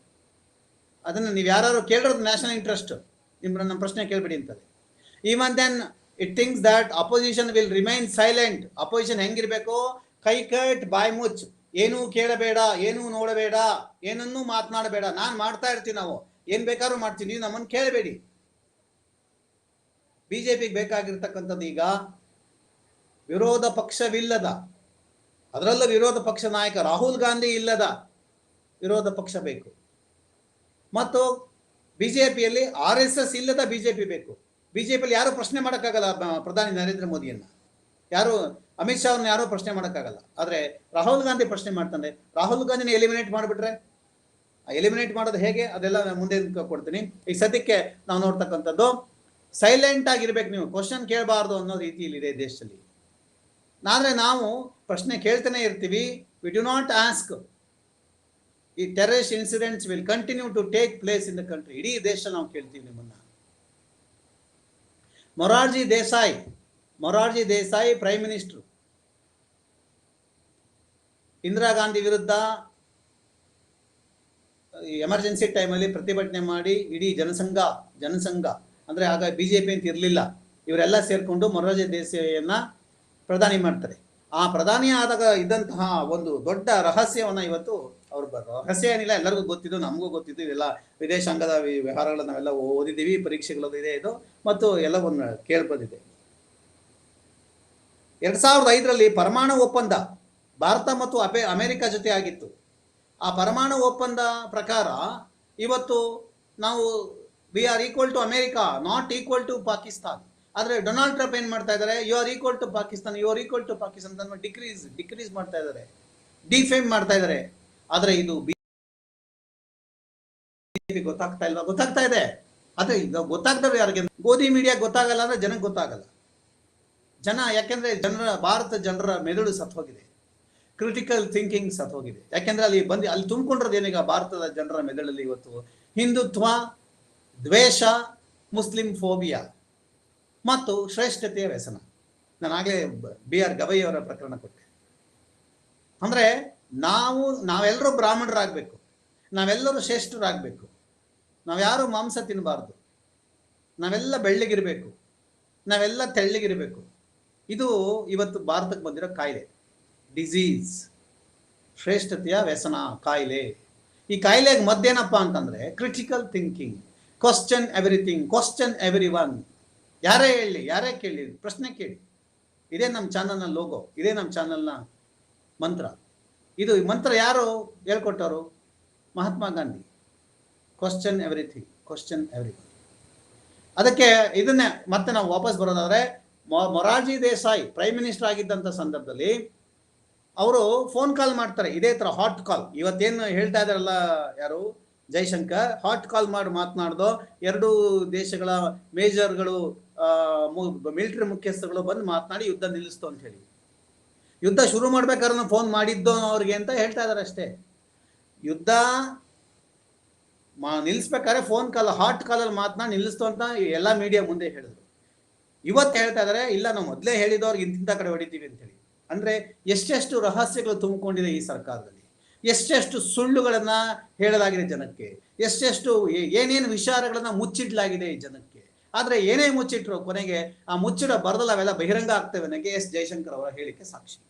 ಅದನ್ನು ನೀವು ಯಾರು ಕೇಳಿರೋದು ನ್ಯಾಷನಲ್ ಇಂಟ್ರೆಸ್ಟ್ ನಿಮ್ಮ ನಮ್ಮ ಪ್ರಶ್ನೆ ಕೇಳ್ಬಿಡಿ ಅಂತಾರೆ even then it thinks that opposition will remain silent opposition ಹೆಂಗಿರ್ಬೇಕು? ಕೈ ಕಟ್, ಬಾಯ್ ಮುಚ್ ಏನೂ ಕೇಳಬೇಡ, ಏನೂ ನೋಡಬೇಡ, ಏನನ್ನೂ ಮಾತನಾಡಬೇಡ. ನಾನು ಮಾಡ್ತಾ ಇರ್ತೀನಿ ನಾವು. ಏನ್ ಬೇಕಾದ್ರೂ ಮಾಡ್ತೀನಿ, ನೀವು ನಮ್ಮನ್ನು ಕೇಳಬೇಡಿ. ಬಿಜೆಪಿಗೆ ಬೇಕಾಗಿರ್ತಕ್ಕಂಥದ್ದು ಈಗ ವಿರೋಧ ಪಕ್ಷವಿಲ್ಲದ, ಅದರಲ್ಲೂ ವಿರೋಧ ಪಕ್ಷ ನಾಯಕ ರಾಹುಲ್ ಗಾಂಧಿ ಇಲ್ಲದ ವಿರೋಧ ಪಕ್ಷ ಬೇಕು. ಮತ್ತು ಬಿಜೆಪಿಯಲ್ಲಿ ಆರ್ ಎಸ್ ಎಸ್ ಇಲ್ಲದ ಬಿಜೆಪಿ ಬೇಕು. ಬಿಜೆಪಿಯಲ್ಲಿ ಯಾರು ಪ್ರಶ್ನೆ ಮಾಡೋಕ್ಕಾಗಲ್ಲ ಪ್ರಧಾನಿ ನರೇಂದ್ರ ಮೋದಿಯನ್ನ. ಯಾರು, ಅಮಿತ್ ಶಾ ಅವ್ರನ್ನ ಯಾರು ಪ್ರಶ್ನೆ ಮಾಡೋಕ್ಕಾಗಲ್ಲ. ಆದರೆ ರಾಹುಲ್ ಗಾಂಧಿ ಪ್ರಶ್ನೆ ಮಾಡ್ತಾನೆ. ರಾಹುಲ್ ಗಾಂಧಿನ ಎಲಿಮಿನೇಟ್ ಮಾಡಿಬಿಟ್ರೆ ಎಲಿಮಿನೇಟ್ ಮಾಡೋದು ಹೇಗೆ, ಅದೆಲ್ಲ ನಾನು ಮುಂದೆ ಕೊಡ್ತೀನಿ. ಈಗ ಸದ್ಯಕ್ಕೆ ನಾವು ನೋಡ್ತಕ್ಕಂಥದ್ದು ಸೈಲೆಂಟ್ ಆಗಿರ್ಬೇಕು ನೀವು. ಕ್ವಶನ್ ಕೇಳಬಾರ್ದು ಅನ್ನೋ ರೀತಿಯಲ್ಲಿ ಇದೆ ದೇಶದಲ್ಲಿ. ಆದರೆ ನಾವು ಪ್ರಶ್ನೆ ಕೇಳ್ತಾನೆ ಇರ್ತೀವಿ. ವಿ ಡು ನಾಟ್ ಆಸ್ಕ್ ಈ terrorist incidents will continue to take place in the country ಇಡೀ ದೇಶ ನಾವು ಕೇಳ್ತೀವಿ ನಿಮ್ಮನ್ನ. ಮೊರಾರ್ಜಿ ದೇಸಾಯಿ ಮೊರಾರ್ಜಿ ದೇಸಾಯಿ ಪ್ರೈಮ್ ಮಿನಿಸ್ಟರ್ ಇಂದಿರಾ ಗಾಂಧಿ ವಿರುದ್ಧ ಎಮರ್ಜೆನ್ಸಿ ಟೈಮಲ್ಲಿ ಪ್ರತಿಭಟನೆ ಮಾಡಿ ಇಡೀ ಜನಸಂಘ ಜನಸಂಘ, ಅಂದ್ರೆ ಆಗ ಬಿ ಜೆ ಪಿ ಅಂತ ಇರಲಿಲ್ಲ. ಇವರೆಲ್ಲ ಸೇರಿಕೊಂಡು ಮೊರಾರ್ಜಿ ದೇಸಾಯಿಯನ್ನು ಪ್ರಧಾನಿ ಮಾಡ್ತಾರೆ. ಆ ಪ್ರಧಾನಿ ಆದಾಗ ಇದ್ದಂತಹ ಒಂದು ದೊಡ್ಡ ರಹಸ್ಯವನ್ನ ಇವತ್ತು ಅವರು ರಹಸ್ಯ ಏನಿಲ್ಲ, ಎಲ್ಲರಿಗೂ ಗೊತ್ತಿದ್ದು, ನಮಗೂ ಗೊತ್ತಿದ್ದು ಇದೆಲ್ಲ ವಿದೇಶಾಂಗದ ವ್ಯವಹಾರಗಳು ನಾವೆಲ್ಲ ಓದಿದ್ದೀವಿ, ಪರೀಕ್ಷೆಗಳದ್ದು ಇದೆ ಇದು, ಮತ್ತು ಎಲ್ಲವನ್ನು ಕೇಳ್ಬಂದಿದೆ ಎರಡು ಸಾವಿರದ ಐದರಲ್ಲಿ ಪರಮಾಣು ಒಪ್ಪಂದ ಭಾರತ ಮತ್ತು ಅಪೆ, ಅಮೆರಿಕ ಜೊತೆ ಆಗಿತ್ತು. ಆ ಪರಮಾಣು ಒಪ್ಪಂದ ಪ್ರಕಾರ ಇವತ್ತು ನಾವು we are equal to America not equal to Pakistan ಆದರೆ ಡೊನಾಲ್ಡ್ ಟ್ರಂಪ್ ಏನು ಮಾಡ್ತಾ ಇದ್ದಾರೆ? You are equal to Pakistan you are equal to Pakistan ಅಂತ ಡಿಕ್ರೀಸ್ ಡಿಕ್ರೀಸ್ ಮಾಡ್ತಾ ಇದ್ದಾರೆ. ಡಿಫೇಮ್ ಮಾಡ್ತಾ ಇದ್ದಾರೆ. ಆದರೆ ಇದು ಬಿಜೆಪಿ ಗೊತ್ತಾಗ್ತಾ ಇಲ್ವಾ? ಗೊತ್ತಾಗ್ತಾ ಇದೆ. ಅದೇ ಈಗ ಗೊತ್ತಾಗ್ತವೆ ಯಾರಿಗೆ? ಗೋಧಿ ಮೀಡಿಯಾ ಗೊತ್ತಾಗಲ್ಲ ಅಂದ್ರೆ ಜನಕ್ಕೆ ಗೊತ್ತಾಗಲ್ಲ. ಜನ, ಯಾಕೆಂದ್ರೆ ಜನರ ಭಾರತ ಜನರ ಮೆದುಳು ಸತ್ತು ಹೋಗಿದೆ ಕ್ರಿಟಿಕಲ್ ಥಿಂಕಿಂಗ್ ಸತ್ ಹೋಗಿದೆ ಯಾಕೆಂದ್ರೆ ಅಲ್ಲಿ ಬಂದು ಅಲ್ಲಿ ತುಂಬಿಕೊಂಡಿರೋದು ಏನೀಗ ಭಾರತದ ಜನರ ಮೆದುಳಲ್ಲಿ ಇವತ್ತು? ಹಿಂದುತ್ವ, ದ್ವೇಷ, ಮುಸ್ಲಿಂ ಫೋಬಿಯಾ ಮತ್ತು ಶ್ರೇಷ್ಠತೆಯ ವ್ಯಸನ. ನಾನು ಆಗಲೇ ಬಿ ಆರ್ ಗವೈಯವರ ಪ್ರಕರಣ ಕೊಟ್ಟೆ. ಅಂದ್ರೆ ನಾವು, ನಾವೆಲ್ಲರೂ ಬ್ರಾಹ್ಮಣರಾಗಬೇಕು. ನಾವೆಲ್ಲರೂ ಶ್ರೇಷ್ಠರಾಗಬೇಕು. ನಾವ್ಯಾರು ಮಾಂಸ ತಿನ್ನಬಾರ್ದು ನಾವೆಲ್ಲ ಬೆಳ್ಳಗಿರಬೇಕು. ನಾವೆಲ್ಲ ತೆಳ್ಳಗಿರಬೇಕು. ಇದು ಇವತ್ತು ಭಾರತಕ್ಕೆ ಬಂದಿರೋ ಕಾಯಿಲೆ ಡಿಸೀಸ್ ಶ್ರೇಷ್ಠತೆಯ ವ್ಯಸನ, ಕಾಯಿಲೆ. ಈ ಕಾಯಿಲೆಗೆ ಮದ್ದೇನಪ್ಪ ಅಂತಂದರೆ critical thinking question everything question everyone ಯಾರೇ ಹೇಳಿ, ಯಾರೇ ಕೇಳಿ, ಪ್ರಶ್ನೆ ಕೇಳಿ. ಇದೇ ನಮ್ಮ ಚಾನಲ್ನ ಲೋಗೋ ಇದೇ ನಮ್ಮ ಚಾನಲ್ನ ಮಂತ್ರ. ಇದು ಈ ಮಂತ್ರ ಯಾರು ಹೇಳ್ಕೊಟ್ಟವರು? Mahatma Gandhi. Question everything question every ಅದಕ್ಕೆ ಇದನ್ನೇ ಮತ್ತೆ ನಾವು ವಾಪಸ್ ಬರೋದಾದ್ರೆ ಮೊರಾರ್ಜಿ ದೇಸಾಯಿ ಪ್ರೈಮ್ ಮಿನಿಸ್ಟರ್ ಆಗಿದ್ದಂಥ ಸಂದರ್ಭದಲ್ಲಿ ಅವರು ಫೋನ್ ಕಾಲ್ ಮಾಡ್ತಾರೆ. ಇದೇ ತರ ಹಾಟ್ ಕಾಲ್ ಇವತ್ತೇನು ಹೇಳ್ತಾ ಇದಾರಲ್ಲ ಯಾರು? ಜೈಶಂಕರ್. ಹಾಟ್ ಕಾಲ್ ಮಾಡಿ ಮಾತನಾಡ್ದು. ಎರಡು ದೇಶಗಳ ಮೇಜರ್ಗಳು ಮಿಲಿಟರಿ ಮುಖ್ಯಸ್ಥಗಳು ಬಂದು ಮಾತನಾಡಿ ಯುದ್ಧ ನಿಲ್ಲಿಸ್ತು ಅಂತ ಹೇಳಿ. ಯುದ್ಧ ಶುರು ಮಾಡ್ಬೇಕಾದ್ರೆ ಫೋನ್ ಮಾಡಿದ್ದು ಅವ್ರಿಗೆ ಅಂತ ಹೇಳ್ತಾ ಇದಾರೆ ಅಷ್ಟೇ. ಯುದ್ಧ ಮಾ, ನಿಲ್ಲಿಸ್ಬೇಕಾದ್ರೆ ಫೋನ್ ಕಾಲ್ ಹಾಟ್ ಕಾಲಲ್ಲಿ ಮಾತನಾಡಿ ನಿಲ್ಲಿಸ್ತು ಅಂತ ಎಲ್ಲ ಮೀಡಿಯಾ ಮುಂದೆ ಹೇಳಿದ್ರು. ಇವತ್ತು ಹೇಳ್ತಾ ಇದಾರೆ, ಇಲ್ಲ, ನಾವು ಮೊದಲೇ ಹೇಳಿದವ್ರಿಗೆ ಇಂತಿಂತ ಕಡೆ ಹೊಡಿತೀವಿ ಅಂತ ಹೇಳಿ. ಅಂದ್ರೆ ಎಷ್ಟೆಷ್ಟು ರಹಸ್ಯಗಳು ತುಂಬಿಕೊಂಡಿದೆ ಈ ಸರ್ಕಾರದಲ್ಲಿ. ಎಷ್ಟೆಷ್ಟು ಸುಳ್ಳುಗಳನ್ನ ಹೇಳಲಾಗಿದೆ ಜನಕ್ಕೆ. ಎಷ್ಟೆಷ್ಟು ಏನೇನು ವಿಚಾರಗಳನ್ನ ಮುಚ್ಚಿಡ್ಲಾಗಿದೆ ಈ ಜನಕ್ಕೆ. ಆದ್ರೆ ಏನೇ ಮುಚ್ಚಿಟ್ರು ಕೊನೆಗೆ ಆ ಮುಚ್ಚಿಡ ಬರದಲ್ಲ ಅವೆಲ್ಲ ಬಹಿರಂಗ ಆಗ್ತವೆ ನನಗೆ ಎಸ್. ಜಯಶಂಕರ್ ಅವರ ಹೇಳಿಕೆ ಸಾಕ್ಷಿ.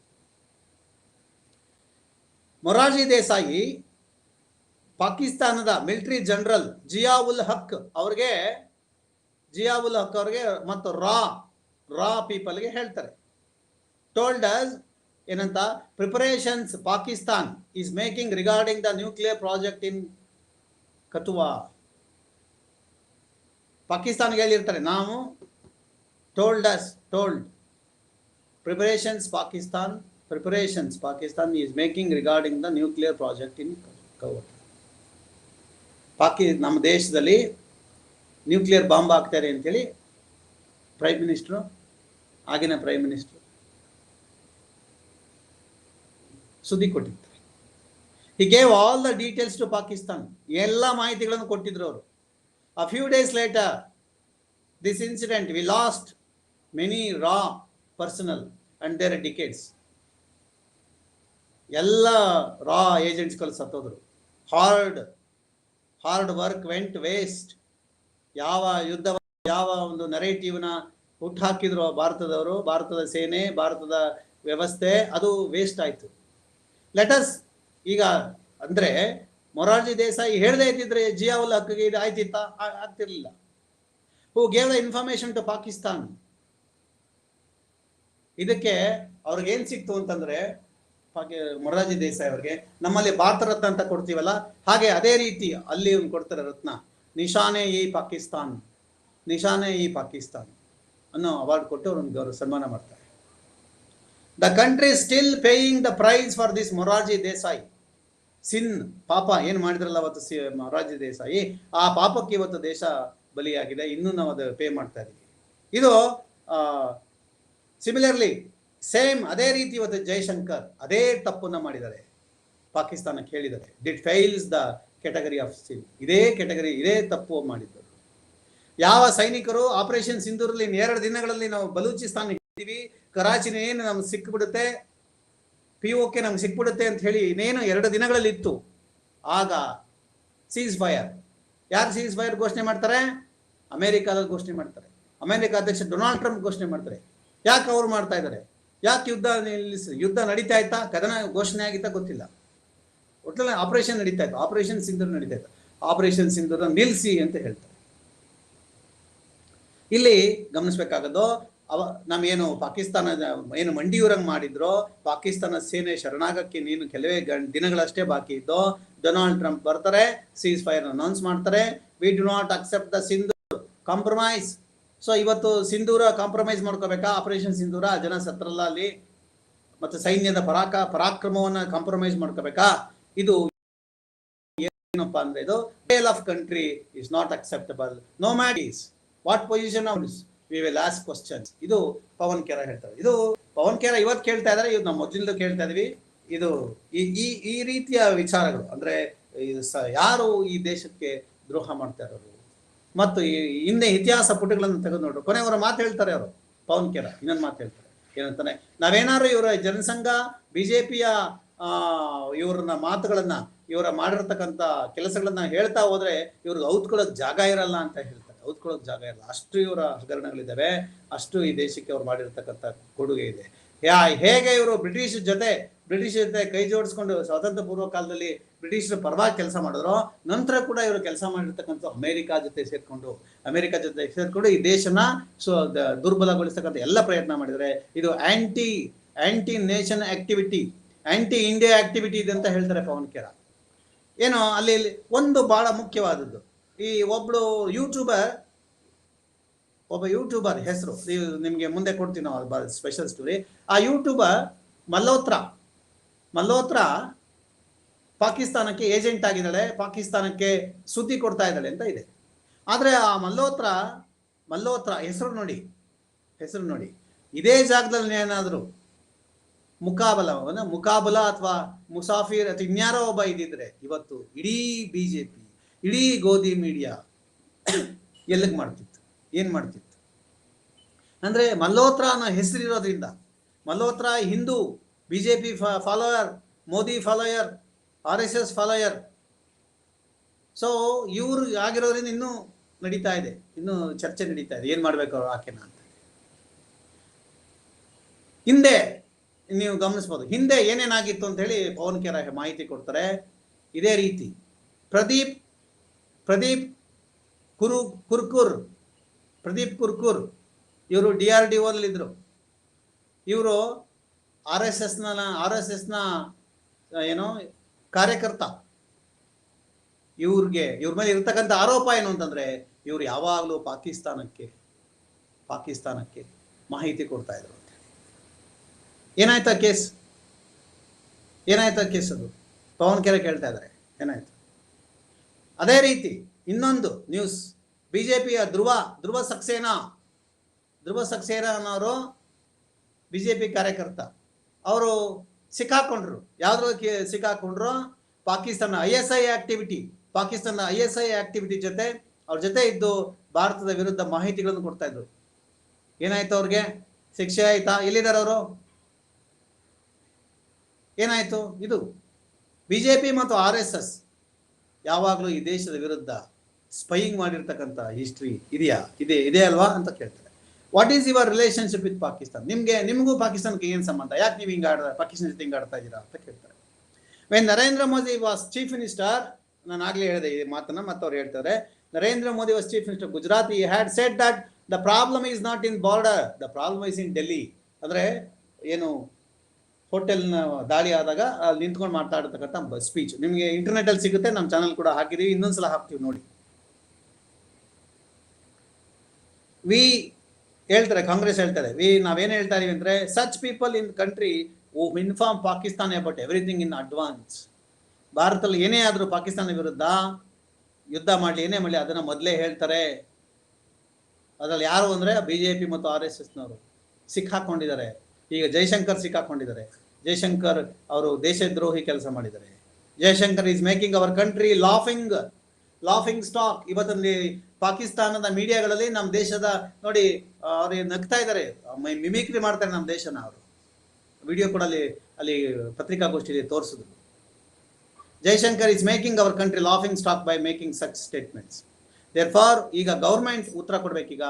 ಮೊರಾರ್ಜಿ ದೇಸಾಯಿ ಪಾಕಿಸ್ತಾನದ ಮಿಲಿಟರಿ ಜನರಲ್ ಜಿಯಾವುಲ್ ಹಕ್ ಅವ್ರಿಗೆ, ಜಿಯಾವುಲ್ ಹಕ್ ಅವ್ರಿಗೆ ಮತ್ತು ರಾ ರಾ ಪೀಪಲ್ಗೆ ಹೇಳ್ತಾರೆ. ಟೋಲ್ಡ್ ಅಸ್ ಏನಂತ preparations Pakistan is making regarding the nuclear project in Kathua ಪಾಕಿಸ್ತಾನ್ಗೆ ಹೇಳಿರ್ತಾರೆ ನಾವು told us told preparations Pakistan preparations Pakistan is making regarding the nuclear project in cover ಪಾಕಿ ನಮ್ಮ ದೇಶದಲ್ಲಿ ನ್ಯೂಕ್ಲಿಯರ್ ಬಾಂಬ್ ಹಾಕ್ತಾರೆ ಅಂತೇಳಿ ಪ್ರೈಮ್ ಮಿನಿಸ್ಟ್ರು ಆಗಿನ ಪ್ರೈಮ್ ಮಿನಿಸ್ಟ್ರು ಸುದ್ದಿ ಕೊಟ್ಟಿರ್ತಾರೆ he gave all the details to Pakistan ಎಲ್ಲ ಮಾಹಿತಿಗಳನ್ನು ಕೊಟ್ಟಿದ್ರು ಅವರು. A few days later this incident V last many Ra personal and their ಡಿಕೇಟ್ಸ್ ಎಲ್ಲ ರಾ ಏಜೆಂಟ್ಸ್ಗಳು ಸತ್ತೋದ್ರು. Hard hard work went waste ಯಾವ ಯುದ್ಧ, ಯಾವ ಒಂದು ನರೇಟಿವ್ನ ಹುಟ್ಟುಹಾಕಿದ್ರು ಭಾರತದವರು, ಭಾರತದ ಸೇನೆ, ಭಾರತದ ವ್ಯವಸ್ಥೆ, ಅದು ವೇಸ್ಟ್ ಆಯಿತು. ಲೆಟಸ್ ಈಗ ಅಂದ್ರೆ ಮೊರಾರ್ಜಿ ದೇಸಾಯಿ ಹೇಳದೇ ಇದ್ದಿದ್ರೆ ಜಿಯಾವುಲ್ ಹಕ್ಕಿಗೆ ಇದು ಆಯ್ತಿತ್ತ? ಆಗ್ತಿರ್ಲಿಲ್ಲ. Who gave the information to Pakistan ಇದಕ್ಕೆ ಅವ್ರಿಗೆ ಏನ್ ಸಿಕ್ತು ಅಂತಂದ್ರೆ ಮೊರಾರ್ಜಿ ದೇಸಾಯಿ ಅವ್ರಿಗೆ, ನಮ್ಮಲ್ಲಿ ಭಾರತ ರತ್ನ ಅಂತ ಕೊಡ್ತೀವಲ್ಲ, ಹಾಗೆ ಅದೇ ರೀತಿ ಅಲ್ಲಿ ಒಂದು ಕೊಡ್ತಾರೆ ರತ್ನ. ನಿಶಾನೆ ಇ ಪಾಕಿಸ್ತಾನ್. ನಿಶಾನೆ ಇ ಪಾಕಿಸ್ತಾನ್ ಅನ್ನೋ ಅವಾರ್ಡ್ ಕೊಟ್ಟು ಅವ್ರನ್ನ ಗೌರವ ಸನ್ಮಾನ ಮಾಡ್ತಾರೆ. The country still paying the price for this Morarji Desai sin ಪಾಪ ಏನು ಮಾಡಿದ್ರಲ್ಲ ಅವತ್ತು ಸಿ ಮೊರಾರ್ಜಿ ದೇಸಾಯಿ ಆ ಪಾಪಕ್ಕೆ ಇವತ್ತು ದೇಶ ಬಲಿಯಾಗಿದೆ, ಇನ್ನೂ ನಾವು ಅದು ಪೇ ಮಾಡ್ತಾ ಇದ್ದೀವಿ ಇದು ಸಿಮಿಲರ್ಲಿ ಸೇಮ್ ಅದೇ ರೀತಿ ಇವತ್ತು ಜೈಶಂಕರ್ ಅದೇ ತಪ್ಪನ್ನ ಮಾಡಿದ್ದಾರೆ. ಪಾಕಿಸ್ತಾನಕ್ಕೆ ಹೇಳಿದ್ದಾರೆ. It falls the category of sin ಇದೇ ಕೆಟಗರಿ ಇದೇ ತಪ್ಪು ಮಾಡಿದ್ದರು. ಯಾವ ಸೈನಿಕರು ಆಪರೇಷನ್ ಸಿಂಧೂರಲ್ಲಿ ಎರಡು ದಿನಗಳಲ್ಲಿ ನಾವು ಬಲೂಚಿಸ್ತಾನ ಕರಾಚಿನ ಏನು ನಮ್ಗೆ ಸಿಕ್ಬಿಡುತ್ತೆ? ಪಿ ಓಕೆ ನಮ್ಗೆ ಸಿಕ್ಬಿಡುತ್ತೆ ಅಂತ ಹೇಳಿ ಇನ್ನೇನು ಎರಡು ದಿನಗಳಲ್ಲಿ ಇತ್ತು ಆಗ ಸೀಸ್ ಫೈರ್ ಯಾರು ಸೀಸ್ ಫೈರ್ ಘೋಷಣೆ ಮಾಡ್ತಾರೆ? ಅಮೆರಿಕಾದಲ್ಲಿ ಘೋಷಣೆ ಮಾಡ್ತಾರೆ. ಅಮೆರಿಕ ಅಧ್ಯಕ್ಷ ಡೊನಾಲ್ಡ್ ಟ್ರಂಪ್ ಘೋಷಣೆ ಮಾಡ್ತಾರೆ. ಯಾಕೆ ಅವ್ರು ಮಾಡ್ತಾ ಇದ್ದಾರೆ? ಯಾಕೆ ಯುದ್ಧ ನಿಲ್ಲಿಸಿ ಯುದ್ಧ ನಡೀತಾ ಇತ್ತಾ? ಕದನ ಘೋಷಣೆ ಆಗಿತ್ತಾ? ಗೊತ್ತಿಲ್ಲ. ಒಟ್ಟಲ್ಲಿ ಆಪರೇಷನ್ ನಡೀತಾ ಇತ್ತು. ಆಪರೇಷನ್ ಸಿಂಧು ನಡೀತಾ ಇತ್ತು. ಆಪರೇಷನ್ ಸಿಂಧು ನಿಲ್ಲಿಸಿ ಅಂತ ಹೇಳ್ತಾರೆ. ಇಲ್ಲಿ ಗಮನಿಸ್ಬೇಕಾಗದ್ದು ಅವ ನಾವೇನು ಪಾಕಿಸ್ತಾನದ ಏನು ಮಂಡಿಯೂರಂಗ್ ಮಾಡಿದ್ರೋ, ಪಾಕಿಸ್ತಾನ ಸೇನೆ ಶರಣಾಗಕ್ಕೆ ನೀನು ಕೆಲವೇ ದಿನಗಳಷ್ಟೇ ಬಾಕಿ ಇದ್ದೋ, ಡೊನಾಲ್ಡ್ ಟ್ರಂಪ್ ಬರ್ತಾರೆ, ಸೀಸ್ ಫೈರ್ ಅನೌನ್ಸ್ ಮಾಡ್ತಾರೆ, we do not accept the Sindoor compromise. So ಇವತ್ತು ಸಿಂಧೂರ ಕಾಂಪ್ರಮೈಸ್ ಮಾಡ್ಕೋಬೇಕಾ? ಆಪರೇಷನ್ ಸಿಂಧೂರ, ಜನ ಸತ್ರಲ್ಲ ಅಲ್ಲಿ ಮತ್ತೆ ಸೈನ್ಯದ ಪರಾಕ, ಪರಾಕ್ರಮವನ್ನ ಕಾಂಪ್ರಮೈಸ್ ಮಾಡ್ಕೋಬೇಕಾ? ಇದು ಏನಪ್ಪ ಅಂದ್ರೆ ಇದು of country is not acceptable. No matters what position of we will questions ಇದು ಪವನ್ ಕೇರ ಹೇಳ್ತಾರೆ. ಇದು ಪವನ್ ಕೇರ ಇವತ್ತು ಕೇಳ್ತಾ ಇದಾರೆ ಇವ್ ನಮ್ಮ ಮೊದಲಿಂದ ಕೇಳ್ತಾ ಇದೀವಿ. ಇದು ಈ ಈ ರೀತಿಯ ವಿಚಾರಗಳು, ಅಂದ್ರೆ ಯಾರು ಈ ದೇಶಕ್ಕೆ ದ್ರೋಹ ಮಾಡ್ತಾ ಇರೋರು? ಮತ್ತು ಹಿಂದೆ ಇತಿಹಾಸ ಪುಟಗಳನ್ನು ತೆಗೆದು ನೋಡ್ರು. ಕೊನೆಯವರ ಮಾತು ಹೇಳ್ತಾರೆ ಅವರು, ಪವನ್ ಕೇರ, ಇನ್ನೊಂದು ಮಾತು ಹೇಳ್ತಾರೆ. ಏನಂತಾನೆ, ನಾವೇನಾದ್ರು ಇವರ ಜನಸಂಘ, ಬಿಜೆಪಿಯ ಇವ್ರನ್ನ ಮಾತುಗಳನ್ನ, ಇವರ ಮಾಡಿರ್ತಕ್ಕಂಥ ಕೆಲಸಗಳನ್ನ ಹೇಳ್ತಾ ಹೋದ್ರೆ ಇವ್ರಿಗೆ ಔತ್ಕೊಳ್ಳೋಕೆ ಜಾಗ ಇರಲ್ಲ ಅಂತ ಹೇಳ್ತಾರೆ. ಔತ್ಕೊಳ್ಳೋಕ್ ಜಾಗ ಇಲ್ಲ. ಅಷ್ಟು ಇವರ ಹಗರಣಗಳಿದ್ದಾವೆ. ಅಷ್ಟು ಈ ದೇಶಕ್ಕೆ ಅವ್ರು ಮಾಡಿರ್ತಕ್ಕಂಥ ಕೊಡುಗೆ ಇದೆ. ಯಾ, ಹೇಗೆ ಇವರು ಬ್ರಿಟಿಷ್ ಜೊತೆ ಬ್ರಿಟಿಷ್ ಜೊತೆ ಕೈ ಜೋಡಿಸ್ಕೊಂಡು ಸ್ವಾತಂತ್ರ್ಯ ಪೂರ್ವ ಕಾಲದಲ್ಲಿ ಬ್ರಿಟಿಷರ ಪರವಾಗಿ ಕೆಲಸ ಮಾಡಿದ್ರು, ನಂತರ ಕೂಡ ಇವರು ಕೆಲಸ ಮಾಡಿರ್ತಕ್ಕಂಥ ಅಮೆರಿಕ ಜೊತೆ ಸೇರ್ಕೊಂಡು, ಅಮೆರಿಕ ಜೊತೆ ಸೇರ್ಕೊಂಡು ಈ ದೇಶನ ಸೊ ದುರ್ಬಲಗೊಳಿಸ್ತಕ್ಕಂಥ ಎಲ್ಲ ಪ್ರಯತ್ನ ಮಾಡಿದರೆ ಇದು anti anti nation activity anti India activity ಇದೆ ಅಂತ ಹೇಳ್ತಾರೆ ಪವನ್ ಕೇರ ಏನು ಅಲ್ಲಿ ಒಂದು ಬಹಳ ಮುಖ್ಯವಾದದ್ದು. ಈ ಒಬ್ಳು ಯೂಟ್ಯೂಬರ್ ಒಬ್ಬ ಯೂಟ್ಯೂಬರ್ ಹೆಸರು. ನಿಮಗೆ ಮುಂದೆ ಕೊಡ್ತೀನಿ ನಾವು ಸ್ಪೆಷಲ್ ಸ್ಟೋರಿ ಆ ಯೂಟ್ಯೂಬರ್ ಮಲ್ಹೋತ್ರ. ಮಲ್ಹೋತ್ರ ಪಾಕಿಸ್ತಾನಕ್ಕೆ ಏಜೆಂಟ್ ಆಗಿದ್ದಾಳೆ, ಪಾಕಿಸ್ತಾನಕ್ಕೆ ಸುದ್ದಿ ಕೊಡ್ತಾ ಇದ್ದಾಳೆ ಅಂತ ಇದೆ. ಆದರೆ ಆ ಮಲ್ಹೋತ್ರ ಮಲ್ಹೋತ್ರ ಹೆಸರು ನೋಡಿ ಹೆಸರು ನೋಡಿ. ಇದೇ ಜಾಗದಲ್ಲಿ ಏನಾದರೂ ಮುಕಾಬಲ ಮುಕಾಬಲ ಅಥವಾ ಮುಸಾಫಿರ್ ಅಥವಾ ಇನ್ಯಾರೋ ಒಬ್ಬ ಇದ್ದಿದ್ರೆ, ಇವತ್ತು ಇಡೀ ಬಿಜೆಪಿ ಇಡೀ ಗೋಧಿ ಮೀಡಿಯಾ ಎಲ್ಲಿಗೆ ಮಾಡ್ತಿತ್ತು? ಏನ್ ಮಾಡ್ತಿತ್ತು? ಅಂದ್ರೆ ಮಲ್ಹೋತ್ರ ಅನ್ನೋ ಹೆಸರಿರೋದ್ರಿಂದ, Malhotra Hindu, BJP follower Modi follower R S S follower so ಇವ್ರು ಆಗಿರೋದ್ರಿಂದ ಇನ್ನೂ ನಡೀತಾ ಇದೆ, ಇನ್ನೂ ಚರ್ಚೆ ನಡೀತಾ ಇದೆ. ಏನ್ ಮಾಡ್ಬೇಕು ಅವ್ರು ಆಕೆನ ಅಂತ. ಹಿಂದೆ, ನೀವು ಗಮನಿಸ್ಬೋದು. ಹಿಂದೆ ಏನೇನಾಗಿತ್ತು ಅಂತ ಹೇಳಿ ಪವನ್ ಕೆರ ಮಾಹಿತಿ ಕೊಡ್ತಾರೆ. ಇದೇ ರೀತಿ, ಪ್ರದೀಪ್ ಪ್ರದೀಪ್ ಕುರು ಕುರ್ಕುರ್, ಪ್ರದೀಪ್ ಕುರ್ಕುರ್. ಇವರು ಡಿ ಆರ್ ಡಿ ಓದಲ್ಲಿದ್ದರು ಇವರು ಆರ್ ಎಸ್ ಎಸ್ನ ಆರ್ ಎಸ್ ಎಸ್ನ ಏನೋ ಕಾರ್ಯಕರ್ತ. ಇವ್ರಿಗೆ, ಇವ್ರ ಮೇಲೆ ಇರ್ತಕ್ಕಂಥ ಆರೋಪ ಏನು ಅಂತಂದ್ರೆ, ಇವರು ಯಾವಾಗಲೂ ಪಾಕಿಸ್ತಾನಕ್ಕೆ ಪಾಕಿಸ್ತಾನಕ್ಕೆ ಮಾಹಿತಿ ಕೊಡ್ತಾ ಇದ್ರು ಅಂತ. ಏನಾಯ್ತಾ ಕೇಸ್? ಏನಾಯ್ತಾ ಕೇಸ್ ಅದು? ಪವನ್ ಕೆರೆ ಕೇಳ್ತಾ ಇದ್ದಾರೆ ಏನಾಯ್ತು? ಅದೇ ರೀತಿ ಇನ್ನೊಂದು ನ್ಯೂಸ್ ಬಿಜೆಪಿಯ ಧ್ರುವ ಧ್ರುವ ಸಕ್ಸೇನಾ. ಧ್ರುವ ಸಕ್ಸೇನಾ ಅನ್ನೋರು ಬಿಜೆಪಿ ಕಾರ್ಯಕರ್ತ. ಅವರು ಸಿಕ್ಕಾಕೊಂಡ್ರು. ಯಾವ್ದ್ರ ಸಿಕ್ಕಾಕೊಂಡ್ರು? Pakistan I S I activity Pakistan I S I activity ಜೊತೆ, ಅವ್ರ ಜೊತೆ ಇದ್ದು ಭಾರತದ ವಿರುದ್ಧ ಮಾಹಿತಿಗಳನ್ನು ಕೊಡ್ತಾ ಇದ್ರು. ಏನಾಯ್ತು ಅವ್ರಿಗೆ? ಶಿಕ್ಷೆ ಆಯ್ತಾ? ಎಲ್ಲಿದ್ದಾರೆ ಅವರು? ಏನಾಯ್ತು? ಇದು ಬಿಜೆಪಿ ಮತ್ತು ಆರ್ ಎಸ್ ಎಸ್. ಯಾವಾಗಲೂ ಈ ದೇಶದ ವಿರುದ್ಧ ಸ್ಪೈಯಿಂಗ್ ಮಾಡಿರ್ತಕ್ಕಂಥ ಹಿಸ್ಟ್ರಿ ಇದೆಯಾ? ಇದೆ ಇದೆ ಅಲ್ವಾ ಅಂತ ಕೇಳ್ತಾರೆ. What is your relationship with Pakistan ನಿಮಗೆ, ನಿಮಗೂ ಪಾಕಿಸ್ತಾನಕ್ಕೆ ಏನು ಸಂಬಂಧ? ಯಾಕೆ ನೀವು ಹಿಂಗೆ ಆಡ ಪಾಕಿಸ್ತಾನ ಜೊತೆ ಹಿಂಗೆ ಆಡ್ತಾ ಇದ್ದೀರಾ ಅಂತ ಕೇಳ್ತಾರೆ. When Narendra Modi was chief minister ನಾನು ಆಗಲೇ ಹೇಳಿದೆ ಈ ಮಾತನ್ನ ಮತ್ತೆ ಅವ್ರು ಹೇಳ್ತಾರೆ, Narendra Modi was chief minister Gujarat he had said that the problem is not in border the problem is in Delhi ಅಂದರೆ ಏನು ಹೋಟೆಲ್ನ ದಾಳಿ ಆದಾಗ ಅಲ್ಲಿ ನಿಂತ್ಕೊಂಡು ಮಾತಾಡತಕ್ಕಂಥ ಸ್ಪೀಚ್ ನಿಮಗೆ ಇಂಟರ್ನೆಟ್ ಅಲ್ಲಿ ಸಿಗುತ್ತೆ ನಮ್ಮ ಚಾನಲ್ ಕೂಡ ಹಾಕಿದೀವಿ, ಇನ್ನೊಂದ್ಸಲ ಹಾಕ್ತೀವಿ ನೋಡಿ. ವಿ ಹೇಳ್ತಾರೆ, ಕಾಂಗ್ರೆಸ್ ಹೇಳ್ತಾರೆ ವಿ ನಾವೇನು ಹೇಳ್ತಾ ಇದೀವಿ ಅಂದ್ರೆ such people in country who inform Pakistan about everything in advance ಭಾರತದಲ್ಲಿ ಏನೇ ಆದರೂ ಪಾಕಿಸ್ತಾನ ವಿರುದ್ಧ ಯುದ್ಧ ಮಾಡಲಿ, ಏನೇ ಮಾಡಲಿ, ಅದನ್ನ ಮೊದಲೇ ಹೇಳ್ತಾರೆ. ಅದ್ರಲ್ಲಿ ಯಾರು ಅಂದ್ರೆ ಬಿಜೆಪಿ ಮತ್ತು ಆರ್ ಎಸ್ ಎಸ್ನವರು ಸಿಕ್ಕಾಕೊಂಡಿದ್ದಾರೆ. ಈಗ ಜೈಶಂಕರ್ ಸಿಕ್ಕಾಕೊಂಡಿದ್ದಾರೆ. ಜೈಶಂಕರ್ ಅವರು ದೇಶದ್ರೋಹಿ ಕೆಲಸ ಮಾಡಿದ್ದಾರೆ. Jaishankar is making our country laughing laughing stock ಇವತ್ತಲ್ಲಿ ಪಾಕಿಸ್ತಾನದ ಮೀಡಿಯಾಗಳಲ್ಲಿ ನಮ್ಮ ದೇಶದ ನೋಡಿ ಅವ್ರು ನಗ್ತಾ ಇದ್ದಾರೆ. ಮಿಮಿಕ್ರಿ ಮಾಡ್ತಾರೆ ನಮ್ಮ ದೇಶನ ಅವರು. ವಿಡಿಯೋ ಕೂಡ ಅಲ್ಲಿ ಅಲ್ಲಿ ಪತ್ರಿಕಾಗೋಷ್ಠಿಯಲ್ಲಿ ತೋರಿಸಿದ್ರು. Jaishankar is making our country laughing stock by making such statements therefore ಈಗ ಗೌರ್ಮೆಂಟ್ ಉತ್ತರ ಕೊಡ್ಬೇಕೀಗ.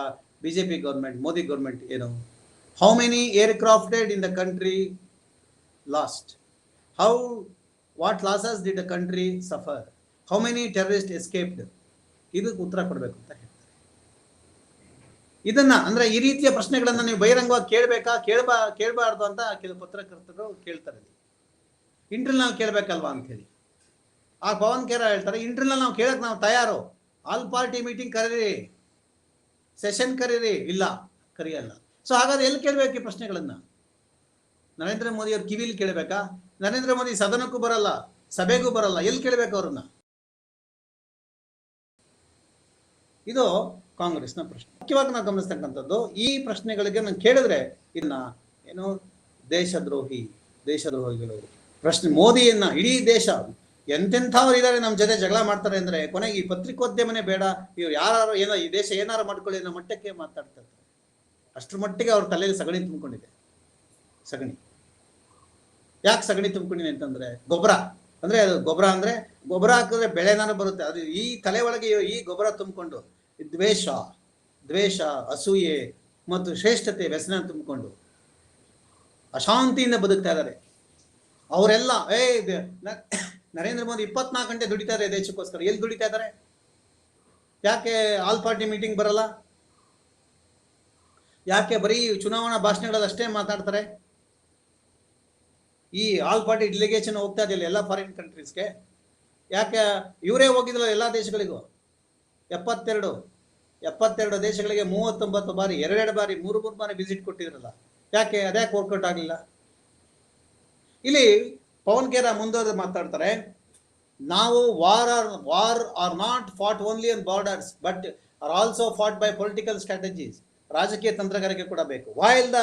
B J P government, Modi government ಏನು how many aircraft crafted in the country lost How, what losses did the country suffer? How many terrorists escaped? ಇದಕ್ಕೆ ಉತ್ತರ ಕೊಡಬೇಕು ಅಂತ ಹೇಳ್ತಾರೆ. ಇದನ್ನ ಅಂದ್ರೆ ಈ ರೀತಿಯ ಪ್ರಶ್ನೆಗಳನ್ನ ನೀವು ಬಹಿರಂಗವಾಗಿ ಕೇಳಬೇಕಾ ಕೇಳಬಾ ಕೇಳಬಾರ್ದು ಅಂತ ಕೆಲವು ಪತ್ರಕರ್ತರು ಕೇಳ್ತಾರೆ ಇಂಟ್ರಲ್ ನಾವು ಕೇಳಬೇಕಲ್ವಾ ಅಂತ ಹೇಳಿ. ಆ ಪವನ್ ಖೇರ ಹೇಳ್ತಾರೆ ಇಂಟ್ರಲ್ ನಾವು ಕೇಳಕ್ ನಾವು ತಯಾರು. ಆಲ್ ಪಾರ್ಟಿ ಮೀಟಿಂಗ್ ಕರೀರಿ. ಸೆಷನ್ ಕರೀರಿ. ಇಲ್ಲ ಕರೆಯಲ್ಲ. ಸೊ ಹಾಗಾದ್ರೆ ಎಲ್ಲಿ ಕೇಳಬೇಕು ಈ ಪ್ರಶ್ನೆಗಳನ್ನ? ನರೇಂದ್ರ ಮೋದಿ ಅವ್ರ ಕಿವಿಲಿ ಕೇಳಬೇಕಾ? ನರೇಂದ್ರ ಮೋದಿ ಸದನಕ್ಕೂ ಬರಲ್ಲ, ಸಭೆಗೂ ಬರಲ್ಲ, ಎಲ್ಲಿ ಕೇಳಬೇಕು ಅವ್ರನ್ನ? ಇದು ಕಾಂಗ್ರೆಸ್ನ ಪ್ರಶ್ನೆ. ಮುಖ್ಯವಾಗಿ ನಾವು ಗಮನಿಸ್ತಕ್ಕಂಥದ್ದು, ಈ ಪ್ರಶ್ನೆಗಳಿಗೆ ನಾನು ಕೇಳಿದ್ರೆ ಇನ್ನ ಏನು ದೇಶದ್ರೋಹಿ, ದೇಶದ್ರೋಹಿಗಳು. ಪ್ರಶ್ನೆ ಮೋದಿಯನ್ನ, ಇಡೀ ದೇಶ, ಎಂತೆಂಥವ್ರು ಇದ್ದಾರೆ ನಮ್ಮ ಜೊತೆ ಜಗಳ ಮಾಡ್ತಾರೆ ಅಂದ್ರೆ ಕೊನೆಗೆ ಈ ಪತ್ರಿಕೋದ್ಯಮನೇ ಬೇಡ. ಇವ್ರು ಯಾರು ಏನೋ ಈ ದೇಶ ಏನಾರು ಮಾಡ್ಕೊಳ್ಳಿ ಅನ್ನೋ ಮಟ್ಟಕ್ಕೆ ಮಾತಾಡ್ತಾ ಇರ್ತಾರೆ. ಅಷ್ಟ್ರ ಮಟ್ಟಿಗೆ ಅವ್ರ ತಲೆಯಲ್ಲಿ ಸಗಣಿ ತುಂಬಿಕೊಂಡಿದೆ. ಸಗಣಿ. ಯಾಕೆ ಸಗಣಿ ತುಂಬಿಕೊಂಡಿದೆ ಅಂತಂದ್ರೆ ಗೊಬ್ಬರ. ಅಂದ್ರೆ ಅದು ಗೊಬ್ಬರ ಅಂದ್ರೆ ಗೊಬ್ಬರ ಹಾಕಿದ್ರೆ ಬೆಳೆನಾನು ಬರುತ್ತೆ. ಅದು ಈ ತಲೆ ಒಳಗೆ ಈ ಗೊಬ್ಬರ ತುಂಬಿಕೊಂಡು ದ್ವೇಷ ದ್ವೇಷ, ಅಸೂಯೆ ಮತ್ತು ಶ್ರೇಷ್ಠತೆ ವ್ಯಸನ ತುಂಬಿಕೊಂಡು ಅಶಾಂತಿಯಿಂದ ಬದುಕ್ತಾ ಇದ್ದಾರೆ. ಅವರೆಲ್ಲ, ಏ ನರೇಂದ್ರ ಮೋದಿ ಇಪ್ಪತ್ನಾಲ್ಕು ಗಂಟೆ ದುಡಿತಾರೆ ದೇಶಕ್ಕೋಸ್ಕರ. ಎಲ್ಲಿ ದುಡಿತಾ ಇದ್ದಾರೆ? ಯಾಕೆ ಆಲ್ ಪಾರ್ಟಿ ಮೀಟಿಂಗ್ ಬರಲ್ಲ? ಯಾಕೆ ಬರೀ ಚುನಾವಣಾ ಭಾಷಣಗಳಲ್ಲಿ ಅಷ್ಟೇ ಮಾತಾಡ್ತಾರೆ? ಈ ಆಲ್ ಪಾರ್ಟಿ ಡೆಲಿಗೇಷನ್ ಹೋಗ್ತಾ ಇದೆಯಲ್ಲ ಎಲ್ಲ ಫಾರಿನ್ ಕಂಟ್ರೀಸ್ಗೆ ಯಾಕೆ ಇವರೇ ಹೋಗಿದ್ರಲ್ಲ ಎಲ್ಲ ದೇಶಗಳಿಗೂ? ಎಪ್ಪತ್ತೆರಡು ಎಪ್ಪತ್ತೆರಡು ದೇಶಗಳಿಗೆ ಮೂವತ್ತೊಂಬತ್ತು ಬಾರಿ, ಎರಡೆರಡು ಬಾರಿ, ಮೂರು ಮೂರು ಬಾರಿ ವಿಸಿಟ್ ಕೊಟ್ಟಿದ್ರಲ್ಲ. ಯಾಕೆ? ಅದ್ಯಾಕೆ ವರ್ಕೌಟ್ ಆಗಲಿಲ್ಲ? ಇಲ್ಲಿ ಪವನ್ ಖೇರ ಮುಂದುವರೆದು ಮಾತಾಡ್ತಾರೆ, ನಾವು war are war are not fought only on borders but are also fought by political strategies ರಾಜಕೀಯ ತಂತ್ರಗಾರಿಕೆ ಕೂಡ ಬೇಕು. While the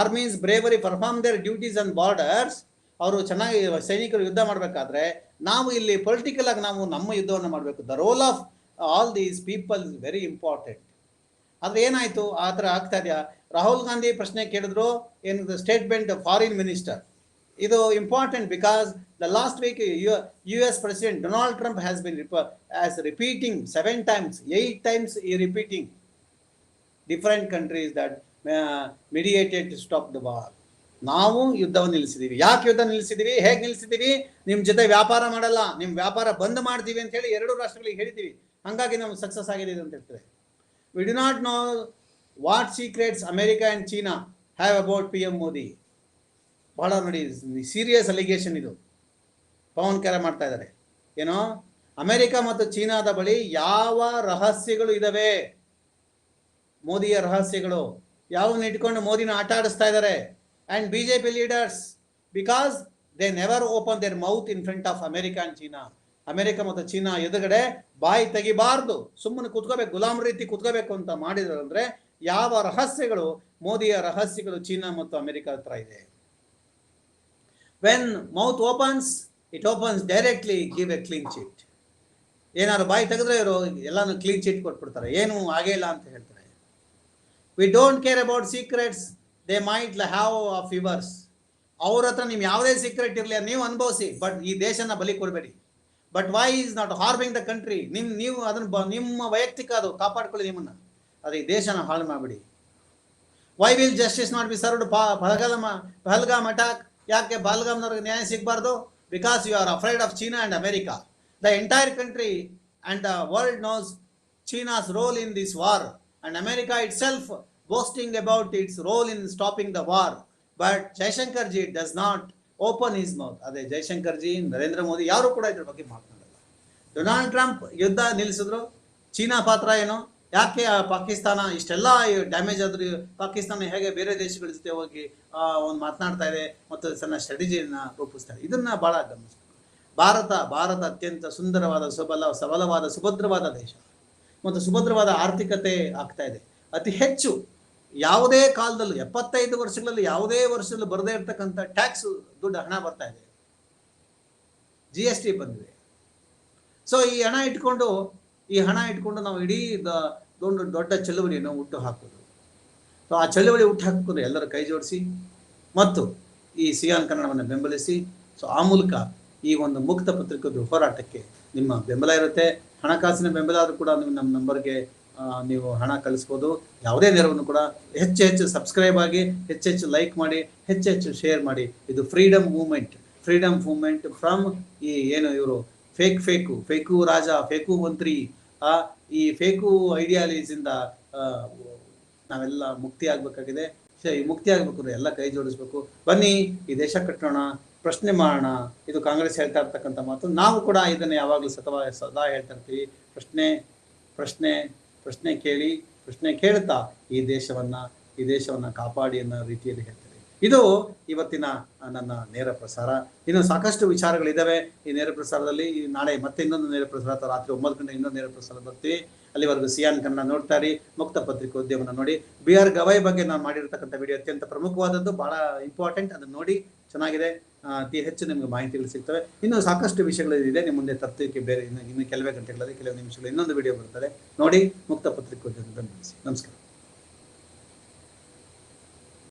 armies bravery perform their duties and borders ಅವರು ಚೆನ್ನಾಗಿ ಸೈನಿಕರು ಯುದ್ಧ ಮಾಡಬೇಕಾದ್ರೆ ನಾವು ಇಲ್ಲಿ ಪೊಲಿಟಿಕಲ್ ಆಗಿ ನಾವು ನಮ್ಮ ಯುದ್ಧವನ್ನು ಮಾಡಬೇಕು. The role of all these people is very important ಆದರೆ ಏನಾಯ್ತು? ಆ ಥರ ಆಗ್ತಾ ಇದೆಯಾ? ರಾಹುಲ್ ಗಾಂಧಿ ಪ್ರಶ್ನೆ ಕೇಳಿದ್ರು, ಏನು ಸ್ಟೇಟ್ಮೆಂಟ್ ಫಾರಿನ್ ಮಿನಿಸ್ಟರ್ ಇದು important because the last week U S president Donald Trump has been as repeating seven times eight times he repeating different countries that mediated to stop the war ನಾವು ಯುದ್ಧವನ್ನು ನಿಲ್ಲಿಸಿದ್ದೀವಿ ಯಾಕೆ ಯುದ್ಧ ನಿಲ್ಲಿಸಿದ್ದೀವಿ ಹೇಗೆ ನಿಲ್ಲಿಸಿದ್ದೀವಿ ನಿಮ್ಮ ಜೊತೆ ವ್ಯಾಪಾರ ಮಾಡಲ್ಲ. ನಿಮ್ಮ ವ್ಯಾಪಾರ ಬಂದ್ ಮಾಡ್ತೀವಿ ಅಂತ ಹೇಳಿ ಎರಡು ರಾಷ್ಟ್ರಗಳಿಗೆ ಹೇಳಿದ್ದೀವಿ. ಹಂಗಾಗಿ ನಮ್ಗೆ ಸಕ್ಸಸ್ ಆಗಿದೆ ಅಂತ ಹೇಳ್ತಾರೆ. We do not know what secrets America and China have about P M Modi ಬಹಳ ನೋಡಿ ಸೀರಿಯಸ್ ಅಲಿಗೇಷನ್ ಇದು. ಪವನ್ ಕೆರೆ ಮಾಡ್ತಾ ಇದ್ದಾರೆ. ಏನೋ? ಅಮೆರಿಕ ಮತ್ತು ಚೀನಾದ ಬಳಿ ಯಾವ ರಹಸ್ಯಗಳು ಇದಾವೆ? ಮೋದಿಯ ರಹಸ್ಯಗಳು. ಯಾವನ್ನ ಇಟ್ಕೊಂಡು ಮೋದಿನ ಆಟ ಆಡಿಸ್ತಾ ಇದ್ದಾರೆ and BJP leaders because they never open their mouth in front of America and China America ಮತ್ತು ಚೀನಾ ಎದುರುಗಡೆ ಬಾಯಿ ತೆಗಿಬಾರ್ದು. ಸುಮ್ಮನೆ ಕುತ್ಕೋಬೇಕು, ಗುಲಾಮ್ ರೀತಿ ಕುತ್ಕೋಬೇಕು ಅಂತ ಮಾಡಿದ್ರು ಅಂದ್ರೆ ಯಾವ ರಹಸ್ಯಗಳು ಮೋದಿಯ ರಹಸ್ಯಗಳು ಚೀನಾ ಮತ್ತು ಅಮೆರಿಕ ಹತ್ರ ಇದೆ. When mouth opens it opens directly give a clean chit ಏನಾದ್ರು ಬಾಯಿ ತೆಗೆದ್ರೆ ಇವರು ಎಲ್ಲಾನು ಕ್ಲೀನ್ ಚೀಟ್ ಕೊಟ್ಬಿಡ್ತಾರೆ. ಏನು ಆಗೇ ಇಲ್ಲ ಅಂತ ಹೇಳ್ತಾರೆ. We don't care about secrets they might have a favours ಅವ್ರ ಹತ್ರ ನಿಮ್ಗೆ ಯಾವುದೇ ಸೀಕ್ರೆಟ್ ಇರಲಿ ನೀವು ಅನುಭವಿಸಿ. ಬಟ್ ಈ ದೇಶನ ಬಲಿ ಕೊಡಬೇಡಿ. But why is not harming the country ನಿಮ್, ನೀವು ಅದನ್ನ ನಿಮ್ಮ ವೈಯಕ್ತಿಕ ಅದು ಕಾಪಾಡ್ಕೊಳ್ಳಿ ನಿಮ್ಮನ್ನ. ಅದು ಈ ದೇಶನ ಹಾಳು ಮಾಡಿಬಿಡಿ. Why will justice not be served Pahalgam, Pahalgam attack ಯಾಕೆ ಪಹಲ್ಗಾಮ್ನವ್ರಿಗೆ ನ್ಯಾಯ ಸಿಗಬಾರ್ದು? Because you are afraid of China and America the entire country and the world knows China's role in this war America itself boasting about its role in stopping the war but Jaishankar ji does not open his mouth ಅದೇ Jaishankar G Narendra Modi ಯಾರು ಕೂಡ ಇದ್ರ ಬಗ್ಗೆ ಮಾತನಾಡಲ್ಲ Donald Trump ಯುದ್ಧ ನಿಲ್ಲಿಸಿದ್ರು. China ಪಾತ್ರ ಏನು? ಯಾಕೆ ಪಾಕಿಸ್ತಾನ ಇಷ್ಟೆಲ್ಲ ಡ್ಯಾಮೇಜ್ ಆದ್ರೂ ಪಾಕಿಸ್ತಾನ ಹೇಗೆ ಬೇರೆ ದೇಶಗಳ ಜೊತೆ ಹೋಗಿ ಒಂದು ಮಾತನಾಡ್ತಾ ಇದೆ ಮತ್ತು ಸಣ್ಣ ಸ್ಟ್ರಾಟಜಿಯನ್ನ ರೂಪಿಸ್ತಾ ಇದೆ ಇದನ್ನ ಬಹಳ ಗಮನಿಸ್ಬೇಕು. ಭಾರತ ಭಾರತ ಅತ್ಯಂತ ಸುಂದರವಾದ, ಸುಬಲ, ಸಬಲವಾದ, ಸುಭದ್ರವಾದ ದೇಶ. ಮತ್ತು ಸುಭದ್ರವಾದ ಆರ್ಥಿಕತೆ ಆಗ್ತಾ ಇದೆ. ಅತಿ ಹೆಚ್ಚು ಯಾವುದೇ ಕಾಲದಲ್ಲೂ, ಎಪ್ಪತ್ತೈದು ವರ್ಷಗಳಲ್ಲಿ ಯಾವುದೇ ವರ್ಷದಲ್ಲೂ ಬರದೇ ಇರತಕ್ಕಂಥ ಟ್ಯಾಕ್ಸ್ ದುಡ್ಡು ಹಣ ಬರ್ತಾ ಇದೆ. ಜಿ ಎಸ್ ಟಿ ಬಂದಿದೆ. ಸೊ ಈ ಹಣ ಇಟ್ಕೊಂಡು, ಈ ಹಣ ಇಟ್ಕೊಂಡು ನಾವು ಇಡೀ ದೊಡ್ಡ ದೊಡ್ಡ ಚಳುವಳಿಯನ್ನು ಹುಟ್ಟು ಹಾಕೋದು ಸೊ ಆ ಚಳುವಳಿ ಹುಟ್ಟು ಹಾಕೋದು ಎಲ್ಲರೂ ಕೈ ಜೋಡಿಸಿ, ಮತ್ತು ಈ ಸಿಯಾನ್ ಕನ್ನಡವನ್ನು ಬೆಂಬಲಿಸಿ ಸೊ ಆ ಮೂಲಕ ಈ ಒಂದು ಮುಕ್ತ ಪತ್ರಿಕೆದು ಹೋರಾಟಕ್ಕೆ ನಿಮ್ಮ ಬೆಂಬಲ ಇರುತ್ತೆ. ಹಣಕಾಸಿನ ಬೆಂಬಲ ಆದರೂ ಕೂಡ ನೀವು ನಮ್ಮ ನಂಬರ್ಗೆ ನೀವು ಹಣ ಕಳಿಸ್ಬೋದು. ಯಾವುದೇ ನೆರವನ್ನು ಕೂಡ ಹೆಚ್ಚು ಹೆಚ್ಚು ಸಬ್ಸ್ಕ್ರೈಬ್ ಆಗಿ, ಹೆಚ್ಚು ಹೆಚ್ಚು ಲೈಕ್ ಮಾಡಿ, ಹೆಚ್ಚು ಹೆಚ್ಚು ಶೇರ್ ಮಾಡಿ. ಇದು freedom movement freedom movement from ಈ ಏನು ಇವರು ಫೇಕ್ ಫೇಕು ಫೇಕು ರಾಜ ಫೇಕು ಮಂತ್ರಿ, ಆ, ಈ ಫೇಕು ಐಡಿಯಾಲಜೀಸಿಂದ ನಾವೆಲ್ಲ ಮುಕ್ತಿ ಆಗ್ಬೇಕಾಗಿದೆ. ಮುಕ್ತಿ ಆಗ್ಬೇಕು, ಎಲ್ಲ ಕೈ ಜೋಡಿಸ್ಬೇಕು. ಬನ್ನಿ, ಈ ದೇಶ ಕಟ್ಟೋಣ. ಪ್ರಶ್ನೆ ಮಾಡೋಣ ಇದು ಕಾಂಗ್ರೆಸ್ ಹೇಳ್ತಾ ಇರ್ತಕ್ಕಂಥ ಮಾತು. ನಾವು ಕೂಡ ಇದನ್ನು ಯಾವಾಗಲೂ ಸತವ, ಸದಾ ಹೇಳ್ತಾ ಇರ್ತೀವಿ. ಪ್ರಶ್ನೆ ಪ್ರಶ್ನೆ ಪ್ರಶ್ನೆ ಕೇಳಿ, ಪ್ರಶ್ನೆ ಕೇಳ್ತಾ ಈ ದೇಶವನ್ನ ಈ ದೇಶವನ್ನ ಕಾಪಾಡಿ ಅನ್ನೋ ರೀತಿಯಲ್ಲಿ ಹೇಳ್ತಾರೆ. ಇದು ಇವತ್ತಿನ ನನ್ನ ನೇರ ಪ್ರಸಾರ. ಇನ್ನು ಸಾಕಷ್ಟು ವಿಚಾರಗಳಿದ್ದಾವೆ ಈ ನೇರ ಪ್ರಸಾರದಲ್ಲಿ ನಾಳೆ ಮತ್ತೆ ಇನ್ನೊಂದು ನೇರ ಪ್ರಸಾರ ಅಥವಾ ರಾತ್ರಿ ಒಂಬತ್ತು ಗಂಟೆ ಇನ್ನೊಂದು ನೇರ ಪ್ರಸಾರ ಬರ್ತೀವಿ. ಅಲ್ಲಿವರೆಗೂ ಸಿಯಾನ್ ಕನ್ನಡ ನೋಡ್ತಾ ಇರಿ. ಮುಕ್ತ ಪತ್ರಿಕೋದ್ಯಮನ ನೋಡಿ. ಬಿ ಆರ್ ಗವಾಯ್ ಬಗ್ಗೆ ನಾನು ಮಾಡಿರ್ತಕ್ಕಂಥ ವಿಡಿಯೋ ಅತ್ಯಂತ ಪ್ರಮುಖವಾದದ್ದು, ಬಹಳ ಇಂಪಾರ್ಟೆಂಟ್ ಅದನ್ನು ನೋಡಿ ಚೆನ್ನಾಗಿದೆ. ಅತಿ ಹೆಚ್ಚು ನಿಮಗೆ ಮಾಹಿತಿಗಳು ಸಿಗ್ತವೆ. ಇನ್ನೂ ಸಾಕಷ್ಟು ವಿಷಯಗಳು ಇದೆ, ನಿಮ್ಮ ಮುಂದೆ ತತ್ವಕ್ಕೆ ಬೇರೆ ಇನ್ನು ಇನ್ನು ಕೆಲವೇ ಗಂಟೆಗಳಲ್ಲಿ, ಕೆಲವು ನಿಮಿಷಗಳು ಇನ್ನೊಂದು ವಿಡಿಯೋ ಬರ್ತದೆ. ನೋಡಿ ಮುಕ್ತ ಪತ್ರಿಕೋದ್ಯಮ ಬೆಂಬಲಿಸಿ ನಮಸ್ಕಾರ.